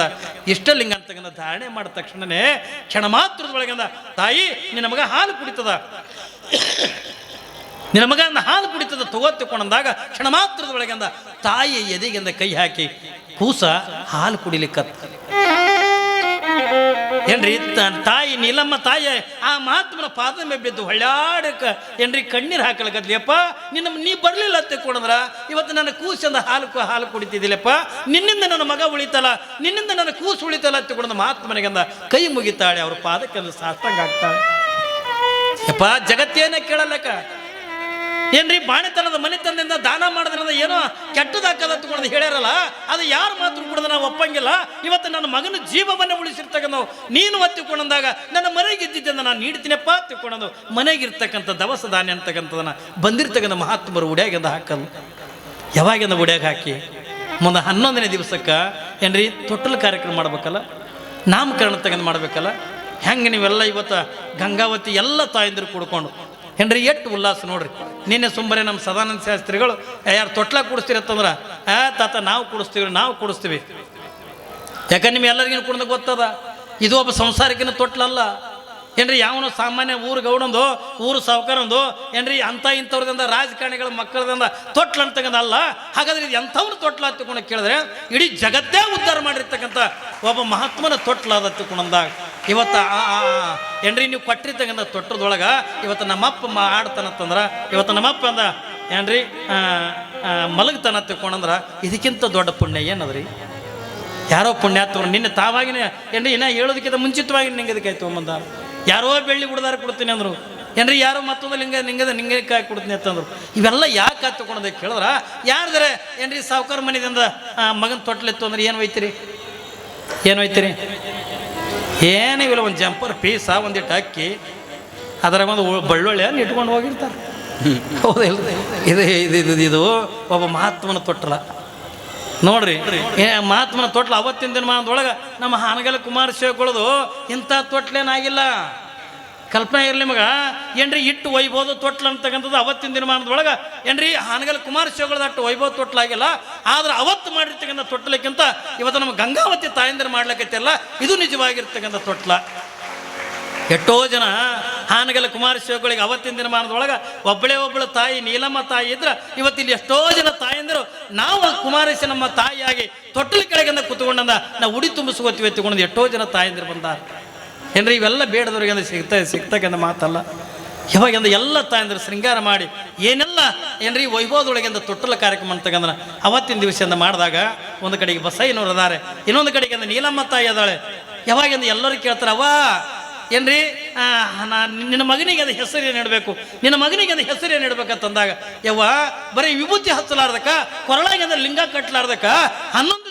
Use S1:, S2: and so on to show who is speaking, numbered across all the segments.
S1: ಅಂತಕ್ಕಂಥ ಇಷ್ಟಲಿಂಗ ಅಂತಕ್ಕಂಥ ಧಾರಣೆ ಮಾಡಿದ ತಕ್ಷಣನೇ ಕ್ಷಣ ಮಾತ್ರದೊಳಗಿಂದ, ತಾಯಿ, ನಿನ್ನ ಮಗ ಹಾಲು ಕುಡಿತದ. ನಿನ್ನ ಅಂದ ಹಾಲು ಕುಡಿತದ ತಗೋತಿಕೊಂಡಂದಾಗ ಕ್ಷಣ ಮಾತ್ರದೊಳಗಂದ ತಾಯಿ ಎದೆಗಿಂದ ಕೈ ಹಾಕಿ, ಕೂಸ, ಹಾಲು ಕುಡಿಲಿಕ್ಕತ್ತ ಏನ್ರಿ ತಾಯಿ ನೀಲಮ್ಮ, ತಾಯಿ, ಆ ಮಹಾತ್ಮನ ಪಾದ ಮೇಲೆ ಬಿದ್ದು ಹೊಳ್ಳಾಡಕ ಏನ್ರಿ ಕಣ್ಣೀರು ಹಾಕಲಕ್ಕದ್ಲಿಯಪ್ಪ ನಿನ್ನ ನೀ ಬರಲಿಲ್ಲ ಅತ್ತೆ ಕೊಡಂದ್ರ, ಇವತ್ತು ನನ್ನ ಕೂಸಂದ ಹಾಲು ಹಾಲು ಕುಡಿತಿದ್ದಿಲ್ಲಪ್ಪ? ನಿನ್ನಿಂದ ನನ್ನ ಮಗ ಉಳಿತಲ್ಲ, ನಿನ್ನಿಂದ ನನ್ನ ಕೂಸು ಉಳಿತಲ್ಲ ಅತ್ತೆ ಕೊಡಂದ ಮಹಾತ್ಮನಿಗಂದ ಕೈ ಮುಗಿತಾಳೆ, ಅವ್ರ ಪಾದಕ್ಕೆ ಸಾಷ್ಟಾಂಗ ಆಗ್ತಾಳೆ. ಯಪ್ಪ, ಜಗತ್ತೇನ ಕೇಳಲ್ಲಕ್ಕ? ಏನ್ರಿ ಬಾಣಿತನದ ಮನೆತನದಿಂದ ದಾನ ಮಾಡೋದ್ರಿಂದ ಏನೋ ಕೆಟ್ಟದಾಕದ ತಗೊಂಡು ಹೇಳ್ಯಾರಲ್ಲ? ಅದು ಯಾರು ಮಾತ್ರ ಕೂಡ ನಾವು ಒಪ್ಪಂಗಿಲ್ಲ. ಇವತ್ತು ನನ್ನ ಮಗನ ಜೀವವನ್ನು ಉಳಿಸಿರ್ತಕ್ಕಂಥ ನೀನು ಒತ್ತಿಕೊಂಡಂದಾಗ ನನ್ನ ಮನೆಗೆ ಮನೆಗಿದ್ದಿದ್ದನ್ನು ನಾನು ನೀಡ್ತೀನಪ್ಪ ತಿಳ್ಕೊಂಡು ಮನೆಗಿರ್ತಕ್ಕಂಥ ದವಸ ಧಾನ್ಯ ಅಂತಕ್ಕಂಥದನ್ನ ಬಂದಿರ್ತಕ್ಕಂಥ ಮಹಾತ್ಮರು ಉಡ್ಯಾಗಿಂದ ಹಾಕಲ್ಲ. ಯಾವಾಗಿಂದ ಉಡ್ಯಾಗ ಹಾಕಿ? ಮುಂದೆ ಹನ್ನೊಂದನೇ ದಿವಸಕ್ಕೆ ಏನ್ರಿ ತೊಟ್ಟಲು ಕಾರ್ಯಕ್ರಮ ಮಾಡ್ಬೇಕಲ್ಲ? ನಾಮಕರಣ ತಗೊಂಡು ಮಾಡ್ಬೇಕಲ್ಲ? ಹೆಂಗೆ ನೀವೆಲ್ಲ ಇವತ್ತು ಗಂಗಾವತಿ ಎಲ್ಲ ತಾಯಂದಿರು ಕುಡ್ಕೊಂಡು ಹೆನ್ರಿ ಎಟ್ಟು ಉಲ್ಲಾಸ ನೋಡ್ರಿ. ನಿನ್ನೆ ಸುಮ್ಮನೆ ನಮ್ಮ ಸದಾನಂದ ಶಾಸ್ತ್ರಿಗಳು, ಯಾರು ತೊಟ್ಲ ಕುಡಿಸ್ತೀರಿ ಅಂತಂದ್ರೆ ಆ, ತಾತ, ನಾವು ಕುಡಿಸ್ತೀವಿ ನಾವು ಕುಡಿಸ್ತೀವಿ. ಯಾಕಂದ್ರೆ ನಿಮ್ಗೆ ಎಲ್ಲರಿಗೂ ಕುಡ್ದ ಗೊತ್ತದ? ಇದು ಒಬ್ಬ ಸಂಸಾರಕ್ಕಿನ ತೊಟ್ಲಲ್ಲ. ಏನ್ರಿ ಯಾವನು ಸಾಮಾನ್ಯ ಊರು ಗೌಡಂದು, ಊರು ಸಾವುಕಾರಂದು ಏನ್ರಿ ಅಂಥ ಇಂಥವ್ರದಿಂದ, ರಾಜಕಾರಣಿಗಳ ಮಕ್ಕಳದಿಂದ ತೊಟ್ಲ ಅಂತಕ್ಕಂಥ ಅಲ್ಲ ಹಾಗಾದ್ರೆ ಇದು ಎಂಥವ್ರು ತೊಟ್ಲ ಹತ್ತಿಕೊಂಡು ಕೇಳಿದ್ರೆ, ಇಡೀ ಜಗತ್ತೇ ಉದ್ಧಾರ ಮಾಡಿರ್ತಕ್ಕಂಥ ಒಬ್ಬ ಮಹಾತ್ಮನ ತೊಟ್ಲ ಹತ್ತಿಕೊಂಡಂದಾಗ ಇವತ್ತು ಏನ್ರಿ ನೀವು ಕೊಟ್ಟಿರ್ತಕ್ಕಂಥ ತೊಟ್ಟದೊಳಗೆ ಇವತ್ತು ನಮ್ಮಪ್ಪ ಆಡ್ತಾನಂತಂದ್ರೆ, ಇವತ್ತು ನಮ್ಮಪ್ಪ ಅಂದ, ಏನ್ರಿ ಮಲಗ್ತಾನ ತಿಳ್ಕೊಂಡಂದ್ರೆ, ಇದಕ್ಕಿಂತ ದೊಡ್ಡ ಪುಣ್ಯ ಏನದ್ರಿ? ಯಾರೋ ಪುಣ್ಯ ತಗೊಂಡು ನಿನ್ನೆ ತಾವಾಗಿನ, ಏನ್ರಿ, ಇನ್ನ ಹೇಳೋದಕ್ಕಿಂತ ಮುಂಚಿತವಾಗಿ ನಿಂಗೆ ಅದಕ್ಕೆ ತೊಗೊಂಬಂದ. ಯಾರೋ ಬೆಳ್ಳಿ ಬಿಡದಾರ ಕೊಡ್ತೀನಿ ಅಂದರು. ಏನ್ರಿ, ಯಾರೋ ಮತ್ತೊಂದು ಲಿಂಗ, ನಿಂಗದ ನಿಂಗಕಾಯಿ ಕೊಡ್ತೀನಿ ಅಂತಂದ್ರು ಇವೆಲ್ಲ ಯಾಕೆ ತಗೊಂಡದ ಕೇಳಿದ್ರ? ಯಾರ್ದಾರೆ, ಏನ್ರಿ, ಸಾವುಕಾರ ಮನೆಯಿಂದ ಮಗನ ತೊಟ್ಲಿತ್ತು ಅಂದ್ರೆ ಏನು ಒಯ್ತೀರಿ? ಏನು ಒಯ್ತೀರಿ? ಏನಿವಿಲ್ಲ ಒಂದು ಜಂಪರ್ ಪೀಸ ಒಂದಿಟ್ಟು ಅಕ್ಕಿ, ಅದರಾಗ ಒಂದು ಬಳ್ಳುಳ್ಳಿಯನ್ನು ಇಟ್ಕೊಂಡು ಹೋಗಿರ್ತಾರೆ. ಹೌದಿಲ್ಲ ಇದು ಇದು ಇದು ಇದು ಒಬ್ಬ ಮಹಾತ್ಮನ ತೊಟ್ಟಲ ನೋಡ್ರಿ, ಏ, ಮಹಾತ್ಮನ ತೊಟ್ಲ ಅವತ್ತಿನ ದಿನಮಾನದೊಳಗೆ ನಮ್ಮ ಹಾನಗಲ್ ಕುಮಾರ ಶಿವಗಳದು ಇಂಥ ತೊಟ್ಲೇನಾಗಿಲ್ಲ ಕಲ್ಪನೆ ಇರಲಿ ಮಗ. ಏನ್ರಿ ಇಟ್ಟು ಒಯ್ಬೋದು ತೊಟ್ಲು ಅಂತಕ್ಕಂಥದ್ದು ಅವತ್ತಿನ ದಿನಮಾನದೊಳಗೆ? ಏನ್ರಿ ಹಾನಗಲ್ ಕುಮಾರ ಶಿವಗಳದ ಅಟ್ಟು ವೈಭವ ತೊಟ್ಲಾಗಿಲ್ಲ. ಆದ್ರೆ ಅವತ್ತು ಮಾಡಿರ್ತಕ್ಕಂಥ ತೊಟ್ಲಕ್ಕಿಂತ ಇವತ್ತು ನಮ್ಮ ಗಂಗಾವತಿ ತಾಯಂದಿರು ಮಾಡ್ಲಿಕ್ಕೈತಿಲ್ಲ ಇದು ನಿಜವಾಗಿರ್ತಕ್ಕಂಥ ತೊಟ್ಲ. ಎಷ್ಟೋ ಜನ ಹಾನಗಲ್ ಕುಮಾರ ಶಿವಗಳಿಗೆ ಅವತ್ತಿನ ದಿನಮಾನದೊಳಗೆ ಒಬ್ಬಳೇ ಒಬ್ಬಳು ತಾಯಿ, ನೀಲಮ್ಮ ತಾಯಿ ಇದ್ರೆ ಇವತ್ತಿಲ್ಲಿ ಎಷ್ಟೋ ಜನ ತಾಯಂದಿರು ನಾವು ಕುಮಾರೇಶ ನಮ್ಮ ತಾಯಿಯಾಗಿ ತೊಟ್ಟಲ ಕೆಳಗಿಂದ ಕುತ್ಕೊಂಡಂದ ನಾವು ಉಡಿ ತುಂಬಿಸ್ಕೋತೀವಿ ಎತ್ತಿಕೊಂಡು ಎಷ್ಟೋ ಜನ ತಾಯಂದಿರು ಬಂದಾರ. ಏನ್ರಿ ಇವೆಲ್ಲ ಬೇಡದವ್ರಿಗೆ ಸಿಗ್ತಾ ಸಿಗ್ತಕ್ಕಂಥ ಮಾತಲ್ಲ. ಇವಾಗಿಂದ ಎಲ್ಲ ತಾಯಂದ್ರೆ ಶೃಂಗಾರ ಮಾಡಿ, ಏನೆಲ್ಲ ಏನ್ರಿ ವೈಭವದೊಳಗಿಂದ ತೊಟ್ಟಲ ಕಾರ್ಯಕ್ರಮ ಅಂತಕ್ಕಂದ್ರೆ, ಅವತ್ತಿನ ದಿವಸದಿಂದ ಮಾಡಿದಾಗ ಒಂದು ಕಡೆಗೆ ಬಸಯ್ಯನವ್ರು ಅದಾರೆ, ಇನ್ನೊಂದು ಕಡೆಗೆ ಅಂದ್ರೆ ನೀಲಮ್ಮ ತಾಯಿ ಅದಾಳೆ. ಯಾವಾಗಿಂದ ಎಲ್ಲರೂ ಕೇಳ್ತಾರೆ, ಅವ್ವ, ಏನ್ರಿ ನಾ- ನಿನ್ನ ಮಗನಿಗೆ ಅದು ಹೆಸರು ಏನು ಇಡಬೇಕು? ನಿನ್ನ ಮಗನಿಗೆ ಅದು ಹೆಸರು ಏನು ಇಡ್ಬೇಕಂತಂದಾಗ ಯವ್ವ, ಬರೀ ವಿಭೂತಿ ಹಚ್ಚಲಾರ್ದಕ್ಕ ಕೊರಳಾಗಿಂದ ಲಿಂಗ ಕಟ್ಟಲಾರ್ದಕ್ಕ ಹನ್ನೊಂದು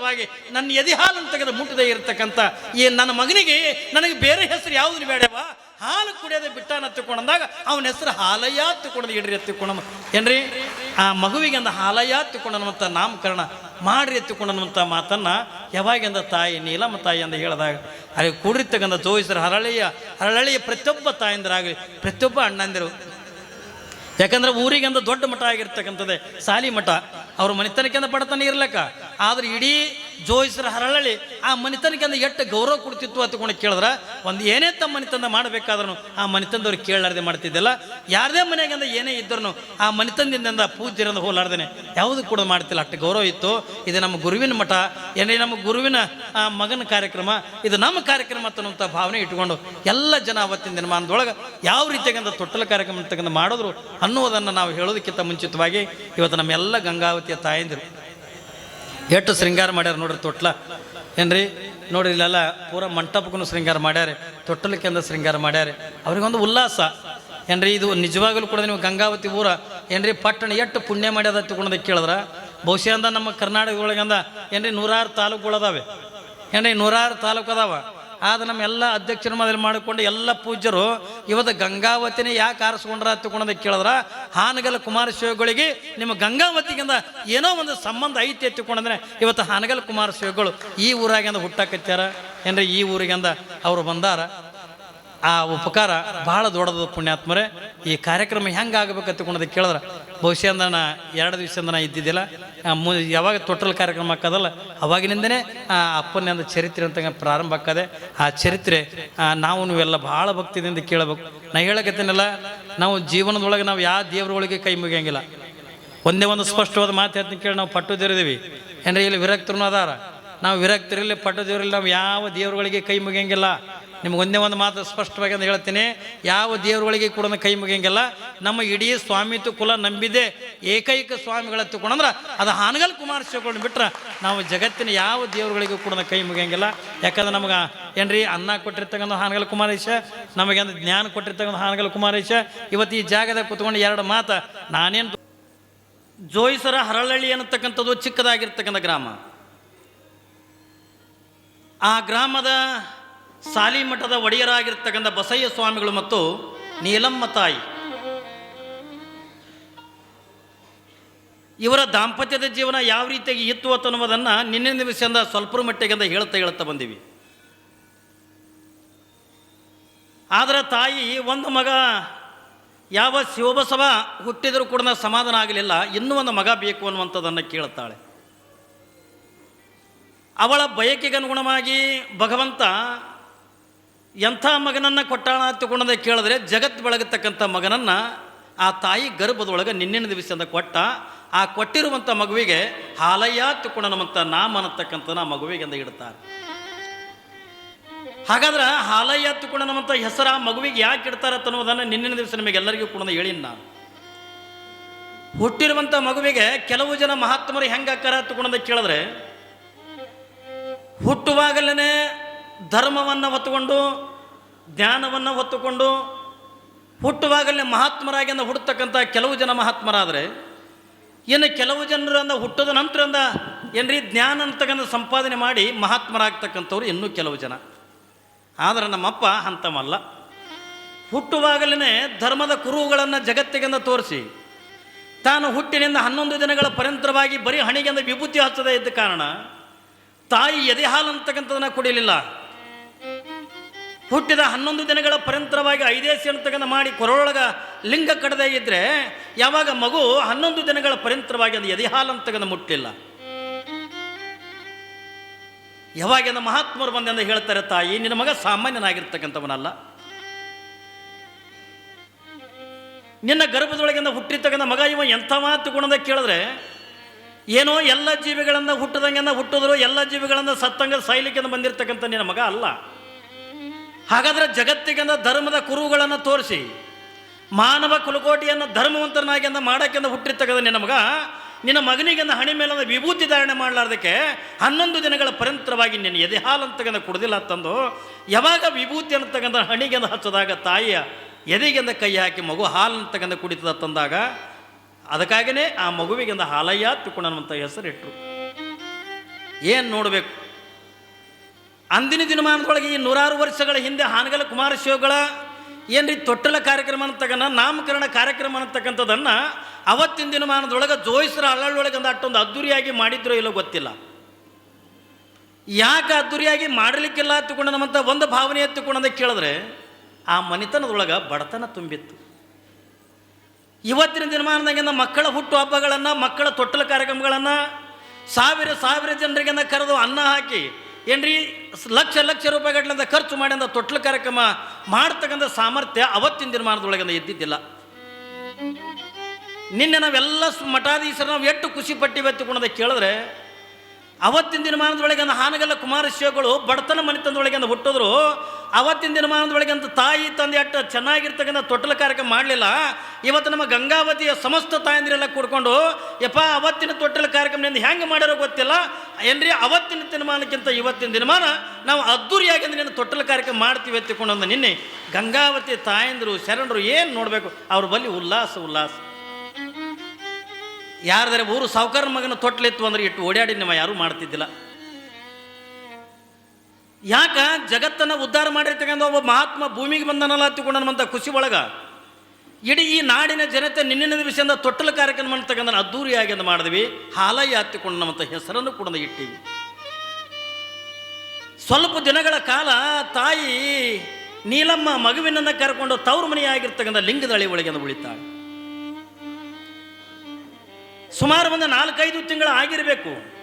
S1: ಪರ್ಯಂತರವಾಗಿ ನನ್ನ ಎದೆ ಹಾಲನ್ನು ತೆಗೆದು ಮುಟ್ಟದೆ ಇರತಕ್ಕಂಥ ಈ ನನ್ನ ಮಗನಿಗೆ ನನಗೆ ಬೇರೆ ಹೆಸರು ಯಾವುದು ಬೇಡವಾ? ಹಾಲು ಕುಡಿಯೋದೇ ಬಿಟ್ಟಾನ ತಿಳ್ಕೊಂಡಂದಾಗ ಅವನ ಹೆಸರು ಹಾಲಯ್ಯ ತಿಕ್ಕೊಂಡು ಇಡ್ರಿ ಎತ್ತಿಕೊಂಡ ಏನ್ರಿ? ಆ ಮಗುವಿಗೆ ಅಂದ ಹಾಲಯ್ಯ ತಿಳ್ಕೊಂಡನ್ನುವಂಥ ನಾಮಕರಣ ಮಾಡ್ರಿ ಎತ್ತಿಕೊಂಡನ್ನುವಂಥ ಮಾತನ್ನ ಯಾವಾಗಿಂದ ತಾಯಿ ನೀಲಮ್ಮ ತಾಯಿ ಅಂತ ಹೇಳಿದಾಗ ಅಲ್ಲಿ ಕೂಡಿರ್ತಕ್ಕಂಥ ಜೋಯಿಸರ ಹರಳಿಯ ಹರಳಿಯ ಪ್ರತಿಯೊಬ್ಬ ತಾಯಂದಿರಾಗಲಿ, ಪ್ರತಿಯೊಬ್ಬ ಅಣ್ಣಂದಿರು ಯಾಕಂದ್ರೆ ಊರಿಗೆಂದ ದೊಡ್ಡ ಮಠ ಆಗಿರ್ತಕ್ಕಂಥದ್ದೇ ಸಾಲಿ ಮಠ. ಅವ್ರ ಮನೆತನಕ್ಕಿಂತ ಬಡತನ ಇರ್ಲಕ್ಕ. ಆದ್ರೆ ಇಡೀ ಜೋಯಿಸರ ಹರಳಳಿ ಆ ಮನೆತನಕ್ಕಿಂದ ಎಷ್ಟು ಗೌರವ ಕೊಡ್ತಿತ್ತು ಅಂತಕೊಂಡು ಕೇಳಿದ್ರೆ. ಒಂದು ಏನೇ ತಮ್ಮ ಮನೆತನ ಮಾಡಬೇಕಾದ್ರೂ ಆ ಮನೆತನದವ್ರು ಕೇಳಲಾರ್ದೆ ಮಾಡ್ತಿದ್ದಿಲ್ಲ. ಯಾರದೇ ಮನೆಯಾಗಿಂದ ಏನೇ ಇದ್ರೂ ಆ ಮನೆತನದಿಂದ ಪೂಜ್ಯರಿಂದ ಹೋಲಾರ್ದೇನೆ. ಯಾವುದು ಕೂಡ ಮಾಡ್ತಿಲ್ಲ, ಅಷ್ಟು ಗೌರವ ಇತ್ತು. ಇದು ನಮ್ಮ ಗುರುವಿನ ಮಠ ಏನೇ ನಮ್ಮ ಗುರುವಿನ ಮಗನ ಕಾರ್ಯಕ್ರಮ, ಇದು ನಮ್ಮ ಕಾರ್ಯಕ್ರಮ ಅನ್ನುವಂಥ ಭಾವನೆ ಇಟ್ಕೊಂಡು ಎಲ್ಲ ಜನ ಅವತ್ತಿನ ದಿನಮಾನದೊಳಗೆ ಯಾವ ರೀತಿಯಾಗಿಂದ ತೊಟ್ಟಲ ಕಾರ್ಯಕ್ರಮ ಅಂತಕ್ಕಂಥ ಮಾಡಿದ್ರು ಅನ್ನುವುದನ್ನು ನಾವು ಹೇಳೋದಕ್ಕಿಂತ ಮುಂಚಿತವಾಗಿ ಇವತ್ತು ನಮ್ಮೆಲ್ಲ ಗಂಗಾವತಿಯ ತಾಯಂದಿರು ಎಷ್ಟು ಶೃಂಗಾರ ಮಾಡ್ಯಾರ ನೋಡ್ರಿ ತೊಟ್ಲ. ಏನ್ರಿ? ನೋಡ್ರಿ ಇಲ್ಲೆಲ್ಲ ಪೂರ ಮಂಟಪಕ್ಕೂ ಶೃಂಗಾರ ಮಾಡ್ಯಾರೆ ತೊಟ್ಟಲಕ್ಕೆಂದ ಶೃಂಗಾರ ಮಾಡ್ಯಾರೆ. ಅವ್ರಿಗೊಂದು ಉಲ್ಲಾಸ. ಏನ್ರಿ, ಇದು ನಿಜವಾಗಲೂ ಕೂಡ ನೀವು ಗಂಗಾವತಿ ಊರ, ಏನ್ರಿ, ಪಟ್ಟಣ ಎಷ್ಟು ಪುಣ್ಯ ಮಾಡ್ಯದ ತಿಳ್ಕೊಂಡದಕ್ಕೆ ಕೇಳಿದ್ರ? ಬಹುಶಃ ಅಂದ ನಮ್ಮ ಕರ್ನಾಟಕದೊಳಗಂದ, ಏನ್ರಿ, ನೂರಾರು ತಾಲೂಕುಗಳದಾವೆ. ಏನ್ರಿ, ನೂರಾರು ತಾಲೂಕು ಅದಾವ ಆದ ನಮ್ಮ ಎಲ್ಲ ಅಧ್ಯಕ್ಷರ ಮೊದಲು ಮಾಡಿಕೊಂಡು ಎಲ್ಲ ಪೂಜ್ಯರು ಇವತ್ತು ಗಂಗಾವತಿನೇ ಯಾಕೆ ಆರಿಸ್ಕೊಂಡ್ರ ತಿಳ್ಕೊಂಡದಕ್ಕೆ ಕೇಳಿದ್ರ, ಹಾನಗಲ್ ಕುಮಾರಶಿವಗಳಿಗೆ ನಿಮ್ಮ ಗಂಗಾವತಿಗಿಂತ ಏನೋ ಒಂದು ಸಂಬಂಧ ಐತಿ ಎತ್ತಿಕೊಂಡಂದ್ರೆ ಇವತ್ತು ಹಾನಗಲ್ ಕುಮಾರಶಿವಗಳು ಈ ಊರಾಗಿಂದ ಹುಟ್ಟಾಕತ್ಯಾರ. ಏನ್ರಿ ಈ ಊರಿಗಿಂದ ಅವರು ಬಂದಾರ. ಆ ಉಪಕಾರ ಬಹಳ ದೊಡ್ಡದು ಪುಣ್ಯಾತ್ಮರೇ. ಈ ಕಾರ್ಯಕ್ರಮ ಹೆಂಗೆ ಅಂತ ತಿಳ್ಕೊಂಡದಕ್ಕೆ ಕೇಳಿದ್ರ. ಬಹುಶಃ ನಾನು ಎರಡು ದಿವಸದಿಂದ ನಾ ಇದ್ದಿದ್ದಿಲ್ಲ. ಮು, ಯಾವಾಗ ತೊಟ್ಟಲು ಕಾರ್ಯಕ್ರಮ ಹಾಕೋದಲ್ಲ, ಅವಾಗಿನಿಂದನೇ, ಆ ಅಪ್ಪನ ಒಂದು ಚರಿತ್ರೆ ಅಂತ ಪ್ರಾರಂಭ ಆಗ್ತದೆ ಆ ಚರಿತ್ರೆ ನಾವು ನೀವೆಲ್ಲ ಭಾಳ ಭಕ್ತಿದಿಂದ ಕೇಳಬೇಕು. ನಾ ಹೇಳಕತ್ತೀನಲ್ಲ, ನಾವು ಜೀವನದೊಳಗೆ ನಾವು ಯಾವ ದೇವರೊಳಗೆ ಕೈ ಮುಗಿಯಂಗಿಲ್ಲ. ಒಂದೇ ಒಂದು ಸ್ಪಷ್ಟವಾದ ಮಾತು ಹೇಳ್ತೀನಿ ಕೇಳಿ, ನಾವು ಪಟ್ಟು ದೇವ್ರಿದ್ದೀವಿ ಇಲ್ಲಿ ವಿರಕ್ತರು ಅದಾರ. ನಾವು ವಿರಕ್ತರಲ್ಲಿ ಪಟ್ಟು ದೇವರಲ್ಲಿ ನಾವು ಯಾವ ದೇವ್ರುಗಳಿಗೆ ಕೈ ಮುಗಿಯಂಗಿಲ್ಲ. ನಿಮ್ಗೆ ಒಂದೇ ಮಾತು ಸ್ಪಷ್ಟವಾಗಿ ಅಂತ ಹೇಳ್ತೀನಿ. ಯಾವ ದೇವರುಗಳಿಗೆ ಕೂಡ ಕೈ ಮುಗಿಯಂಗಿಲ್ಲ. ನಮ್ಮ ಇಡೀ ಸ್ವಾಮಿತ್ವ ಕುಲ ನಂಬಿದೆ. ಏಕೈಕ ಸ್ವಾಮಿಗಳ ತಿಳ್ಕೊಂಡ್ರೆ ಅದು ಹಾನಗಲ್ ಕುಮಾರ್ ಶಿವಕೊಂಡು ಬಿಟ್ರೆ ನಾವು ಜಗತ್ತಿನ ಯಾವ ದೇವರುಗಳಿಗೆ ಕೂಡ ಕೈ ಮುಗಿಯಂಗಿಲ್ಲ. ಯಾಕಂದ್ರೆ ನಮ್ಗೆ ಏನ್ರಿ ಅನ್ನ ಕೊಟ್ಟಿರ್ತಕ್ಕಂಥ ಹಾನಗಲ್ ಕುಮಾರೇಶ, ನಮಗೆ ಅಂದ್ರೆ ಜ್ಞಾನ ಕೊಟ್ಟಿರ್ತಕ್ಕಂಥ ಹಾನಗಲ್ ಕುಮಾರೇಶ. ಇವತ್ತು ಈ ಜಾಗದಾಗ ಕುತ್ಕೊಂಡು ಎರಡು ಮಾತು. ನಾನೇನು ಜೋಯಿಸರ ಹರಳಳ್ಳಿ ಅನ್ನತಕ್ಕಂಥದ್ದು ಚಿಕ್ಕದಾಗಿರ್ತಕ್ಕಂಥ ಗ್ರಾಮ. ಆ ಗ್ರಾಮದ ಸಾಲಿ ಮಠದ ಒಡೆಯರಾಗಿರ್ತಕ್ಕಂಥ ಬಸಯ್ಯ ಸ್ವಾಮಿಗಳು ಮತ್ತು ನೀಲಮ್ಮ ತಾಯಿ. ಇವರ ದಾಂಪತ್ಯದ ಜೀವನ ಯಾವ ರೀತಿಯಾಗಿ ಇತ್ತು ಅನ್ನೋದನ್ನು ನಿನ್ನೆ ದಿವಸದಿಂದ ಸ್ವಲ್ಪ ಮಟ್ಟಿಗೆ ಅಂತ ಹೇಳ್ತಾ ಹೇಳ್ತಾ ಬಂದೀವಿ. ಆದರೆ ತಾಯಿ ಒಂದು ಮಗ, ಯಾವ ಶಿವಬಸವ ಹುಟ್ಟಿದರೂ ಕೂಡ ಸಮಾಧಾನ ಆಗಲಿಲ್ಲ, ಇನ್ನೂ ಒಂದು ಮಗ ಬೇಕು ಅನ್ನುವಂಥದ್ದನ್ನು ಕೇಳುತ್ತಾಳೆ ಅವಳ ಬಯಕೆಗೆ ಅನುಗುಣವಾಗಿ ಭಗವಂತ ಎಂಥ ಮಗನನ್ನು ಕೊಟ್ಟಾಣ ತಗೊಂಡದ ಕೇಳಿದ್ರೆ ಜಗತ್ತು ಬೆಳಗತಕ್ಕಂಥ ಮಗನನ್ನು ಆ ತಾಯಿ ಗರ್ಭದೊಳಗೆ ನಿನ್ನಿನ ದಿವಸದಿಂದ ಕೊಟ್ಟ. ಆ ಕೊಟ್ಟಿರುವಂಥ ಮಗುವಿಗೆ ಹಾಲಯ್ಯ ತುಕೊಂಡನಂತ ನಾಮ ಅನ್ನತಕ್ಕಂಥ ನಾ ಮಗುವಿಗೆ ಅಂತ ಇಡ್ತಾರೆ ಹಾಗಾದ್ರೆ ಹಾಲಯ್ಯ ತುಕೊಂಡನಂತ ಹೆಸರು ಆ ಮಗುವಿಗೆ ಯಾಕೆ ಇಡ್ತಾರೆ ಅನ್ನೋದನ್ನು ನಿನ್ನಿನ ದಿವಸ ನಿಮಗೆಲ್ಲರಿಗೂ ಕೂಡ ಹೇಳಿನ ನಾನು. ಹುಟ್ಟಿರುವಂಥ ಮಗುವಿಗೆ ಕೆಲವು ಜನ ಮಹಾತ್ಮರು ಹೆಂಗೆ ಅಕ್ಕಾರ ತಗೊಂಡಂತ ಕೇಳಿದ್ರೆ ಹುಟ್ಟುವಾಗಲೇ ಧರ್ಮವನ್ನು ಹೊತ್ತುಕೊಂಡು, ಜ್ಞಾನವನ್ನು ಹೊತ್ತುಕೊಂಡು, ಹುಟ್ಟುವಾಗಲೇ ಮಹಾತ್ಮರಾಗಿ ಅಂದ ಹುಡ್ತಕ್ಕಂಥ ಕೆಲವು ಜನ ಮಹಾತ್ಮರಾದರೆ, ಇನ್ನು ಕೆಲವು ಜನರನ್ನ ಹುಟ್ಟದ ಅಂದ ಏನ್ರಿ ಜ್ಞಾನ ಅಂತಕ್ಕಂಥ ಸಂಪಾದನೆ ಮಾಡಿ ಮಹಾತ್ಮರಾಗ್ತಕ್ಕಂಥವ್ರು ಇನ್ನೂ ಕೆಲವು ಜನ. ಆದರೆ ನಮ್ಮಪ್ಪ ಅಂಥವಲ್ಲ. ಹುಟ್ಟುವಾಗಲೇ ಧರ್ಮದ ಕುರುಗಳನ್ನು ಜಗತ್ತಿಗೆಂದ ತೋರಿಸಿ, ತಾನು ಹುಟ್ಟಿನಿಂದ ಹನ್ನೊಂದು ದಿನಗಳ ಪರ್ಯಂತರವಾಗಿ ಬರೀ ಹಣಿಗೆಂದ ವಿಭೂತಿ ಹಚ್ಚದೇ ಇದ್ದ ಕಾರಣ ತಾಯಿ ಎದೆ ಹಾಲು ಅಂತಕ್ಕಂಥದನ್ನು ಕುಡಿಯಲಿಲ್ಲ ಹುಟ್ಟಿದ ಹನ್ನೊಂದು ದಿನಗಳ ಪರ್ಯಂತರವಾಗಿ ಸೇನು ತೆಗೆದು ಮಾಡಿ ಕೊರೊಳಗ ಲಿಂಗ ಕಡದೇ ಇದ್ರೆ ಯಾವಾಗ ಮಗು ಹನ್ನೊಂದು ದಿನಗಳ ಪರ್ಯಂತರವಾಗಿ ಅದು ಎದೆ ಹಾಲು ಅಂತಕ್ಕಂಥ ಮುಟ್ಟಲಿಲ್ಲ ಯಾವಾಗಿಂದ ಮಹಾತ್ಮರು ಬಂದೆಂದು ಹೇಳ್ತಾರೆ, ತಾಯಿ, ನಿನ್ನ ಮಗ ಸಾಮಾನ್ಯನಾಗಿರ್ತಕ್ಕಂಥವನಲ್ಲ. ನಿನ್ನ ಗರ್ಭದೊಳಗಿಂದ ಹುಟ್ಟಿರ್ತಕ್ಕಂಥ ಮಗ, ಇವ ಎಂಥ ಮಾತು ಗುಣದ ಕೇಳಿದ್ರೆ, ಏನೋ ಎಲ್ಲ ಜೀವಿಗಳನ್ನು ಹುಟ್ಟದಂಗೆಂದ ಹುಟ್ಟಿದ್ರು, ಎಲ್ಲ ಜೀವಿಗಳನ್ನು ಸತ್ತಂಗ ಸಾಯ್ಲಿಕ್ಕೆಂದು ಬಂದಿರತಕ್ಕಂಥ ನಿನ್ನ ಮಗ ಅಲ್ಲ. ಹಾಗಾದ್ರೆ ಜಗತ್ತಿಗಂದ ಧರ್ಮದ ಕುರುಗಳನ್ನು ತೋರಿಸಿ, ಮಾನವ ಕುಲಕೋಟಿಯನ್ನು ಧರ್ಮವಂತನಾಗೆಂದ ಮಾಡಕ್ಕೆಂದ ಹುಟ್ಟಿರ್ತಕ್ಕಂಥ ನಿನ್ನ ಮಗ, ನಿನ್ನ ಮಗನಿಗೆಂದ ಹಣಿ ಮೇಲದ ವಿಭೂತಿ ಧಾರಣೆ ಮಾಡಲಾರ್ದಕ್ಕೆ ಹನ್ನೊಂದು ದಿನಗಳ ಪರಂತರವಾಗಿ ನಿನ್ನ ಎದೆ ಹಾಲು ಅಂತಕ್ಕಂಥ ಕುಡ್ದಿಲ್ಲ ಅಂತಂದು ಯಾವಾಗ ವಿಭೂತಿ ಅಂತಕ್ಕಂಥ ಹಣಿಗೆಂದ ಹಚ್ಚದಾಗ ತಾಯಿಯ ಎದೆಗೆಂದ ಕೈ ಹಾಕಿ ಮಗು ಹಾಲು ಅಂತಕ್ಕಂಥ ಕುಡಿತದ ತಂದಾಗ ಅದಕ್ಕಾಗಿಯೇ ಆ ಮಗುವಿಗೆಂದ ಹಾಲಯ್ಯ ತಿಕ್ಕೊಂಡನ್ನುವಂಥ ಹೆಸರಿಟ್ಟರು ಏನು ನೋಡಬೇಕು? ಅಂದಿನ ದಿನಮಾನದೊಳಗೆ ಈ ನೂರಾರು ವರ್ಷಗಳ ಹಿಂದೆ ಹಾನಗಲ ಕುಮಾರಶಿವಗಳ ಏನ್ರಿ ತೊಟ್ಟಲ ಕಾರ್ಯಕ್ರಮ ಅಂತಕ್ಕಂಥ ನಾಮಕರಣ ಕಾರ್ಯಕ್ರಮ ಅಂತಕ್ಕಂಥದ್ದನ್ನು ಅವತ್ತಿನ ದಿನಮಾನದೊಳಗೆ ಜೋಯಿಸರ ಅಳ್ಳೊಳಗೆ ಒಂದು ಅಷ್ಟೊಂದು ಅದ್ದೂರಿಯಾಗಿ ಮಾಡಿದ್ರೋ ಇಲ್ಲೋ ಗೊತ್ತಿಲ್ಲ. ಯಾಕೆ ಅದ್ದೂರಿಯಾಗಿ ಮಾಡಲಿಕ್ಕಿಲ್ಲ ತಿಳ್ಕೊಂಡನಂತ ಒಂದು ಭಾವನೆ ಎತ್ತುಕೊಂಡು ಕೇಳಿದ್ರೆ ಆ ಮನೆತನದೊಳಗೆ ಬಡತನ ತುಂಬಿತ್ತು. ಇವತ್ತಿನ ದಿನಮಾನದಾಗಿಂದ ಮಕ್ಕಳ ಹುಟ್ಟು ಹಬ್ಬಗಳನ್ನು, ಮಕ್ಕಳ ತೊಟ್ಟಲ ಕಾರ್ಯಕ್ರಮಗಳನ್ನು ಸಾವಿರ ಸಾವಿರ ಜನರಿಗೆಂದ ಕರೆದು ಅನ್ನ ಹಾಕಿ ಏನ್ರಿ? ಲಕ್ಷ ಲಕ್ಷ ರೂಪಾಯಿಗಟ್ಟಲಿಂದ ಖರ್ಚು ಮಾಡಿ ಅಂತ ತೊಟ್ಲ ಕಾರ್ಯಕ್ರಮ ಮಾಡ್ತಕ್ಕಂಥ ಸಾಮರ್ಥ್ಯ ಅವತ್ತಿನ ದಿನಮಾನದೊಳಗಿಂದ ಇದ್ದಿದ್ದಿಲ್ಲ ನಿನ್ನೆ ನಾವೆಲ್ಲ ಮಠಾಧೀಶರು ನಾವು ಎಷ್ಟು ಖುಷಿ ಪಟ್ಟಿವೆ ತಿಳ್ಕೊಂಡದ ಕೇಳಿದ್ರೆ ಅವತ್ತಿನ ದಿನಮಾನದೊಳಗೆ ಅಂದ ಹಾನಗಲ್ಲ ಕುಮಾರಶಿವಗಳು ಬಡತನ ಮನೆತನದೊಳಗೆ ಅಂದ ಹುಟ್ಟಿದ್ರು, ಅವತ್ತಿನ ದಿನಮಾನದೊಳಗೆ ಅಂತ ತಾಯಿ ತಂದೆ ಅಟ್ಟ ಚೆನ್ನಾಗಿರ್ತಕ್ಕಂಥ ತೊಟ್ಟಲ ಕಾರ್ಯಕ್ರಮ ಮಾಡಲಿಲ್ಲ. ಇವತ್ತು ನಮ್ಮ ಗಂಗಾವತಿಯ ಸಮಸ್ತ ತಾಯಂದಿರೆಲ್ಲ ಕೂಡ್ಕೊಂಡು, ಯಪ್ಪ, ಅವತ್ತಿನ ತೊಟ್ಟಲ ಕಾರ್ಯಕ್ರಮದಿಂದ ಹೆಂಗೆ ಮಾಡಿರೋ ಗೊತ್ತಿಲ್ಲ. ಏನ್ರಿ, ಅವತ್ತಿನ ದಿನಮಾನಕ್ಕಿಂತ ಇವತ್ತಿನ ದಿನಮಾನ ನಾವು ಅದ್ದೂರಿಯಾಗಿ ಅಂದ್ರೆ ನಿನ್ನ ತೊಟ್ಟಲ ಕಾರ್ಯಕ್ರಮ ಮಾಡ್ತೀವಿ ಎತ್ತಿಕೊಂಡು ನಿನ್ನೆ ಗಂಗಾವತಿ ತಾಯಂದಿರು, ಶರಣರು ಏನು ನೋಡಬೇಕು? ಅವ್ರ ಬಳಿ ಉಲ್ಲಾಸ ಉಲ್ಲಾಸ. ಯಾರ್ದಾರೆ ಊರು ಸಾವುಕಾರ ಮಗನ ತೊಟ್ಲಿತ್ತು ಅಂದ್ರೆ ಇಟ್ಟು ಓಡಾಡಿ ನಿಮ್ಮ ಯಾರೂ ಮಾಡ್ತಿದ್ದಿಲ್ಲ. ಯಾಕ? ಜಗತ್ತನ್ನು ಉದ್ಧಾರ ಮಾಡಿರ್ತಕ್ಕಂಥ ಒಬ್ಬ ಮಹಾತ್ಮ ಭೂಮಿಗೆ ಬಂದನಲ್ಲ ಹತ್ತಿಕೊಂಡನಂತ ಖುಷಿ ಒಳಗ ಇಡೀ ಈ ನಾಡಿನ ಜನತೆ ನಿನ್ನಿನ ದಿವಸದಿಂದ ತೊಟ್ಟಲು ಕಾರ್ಯಕ್ರಮ ಅಂತಕ್ಕಂಥ ಅದ್ದೂರಿಯಾಗಿ ಅಂತ ಮಾಡಿದ್ವಿ. ಹಾಲಯ್ಯ ಹತ್ತಿಕೊಂಡು ನಮ್ಮಂಥ ಹೆಸರನ್ನು ಕೂಡ ಇಟ್ಟಿವಿ. ಸ್ವಲ್ಪ ದಿನಗಳ ಕಾಲ ತಾಯಿ ನೀಲಮ್ಮ ಮಗುವಿನನ್ನು ಕರ್ಕೊಂಡು ತವ್ರ ಮನೆಯಾಗಿರ್ತಕ್ಕಂಥ ಲಿಂಗದಳಿ ಒಳಗೆ ಉಳಿತಾಳೆ. ಸುಮಾರು ಒಂದು ನಾಲ್ಕೈದು ತಿಂಗಳು ಆಗಿರಬೇಕು.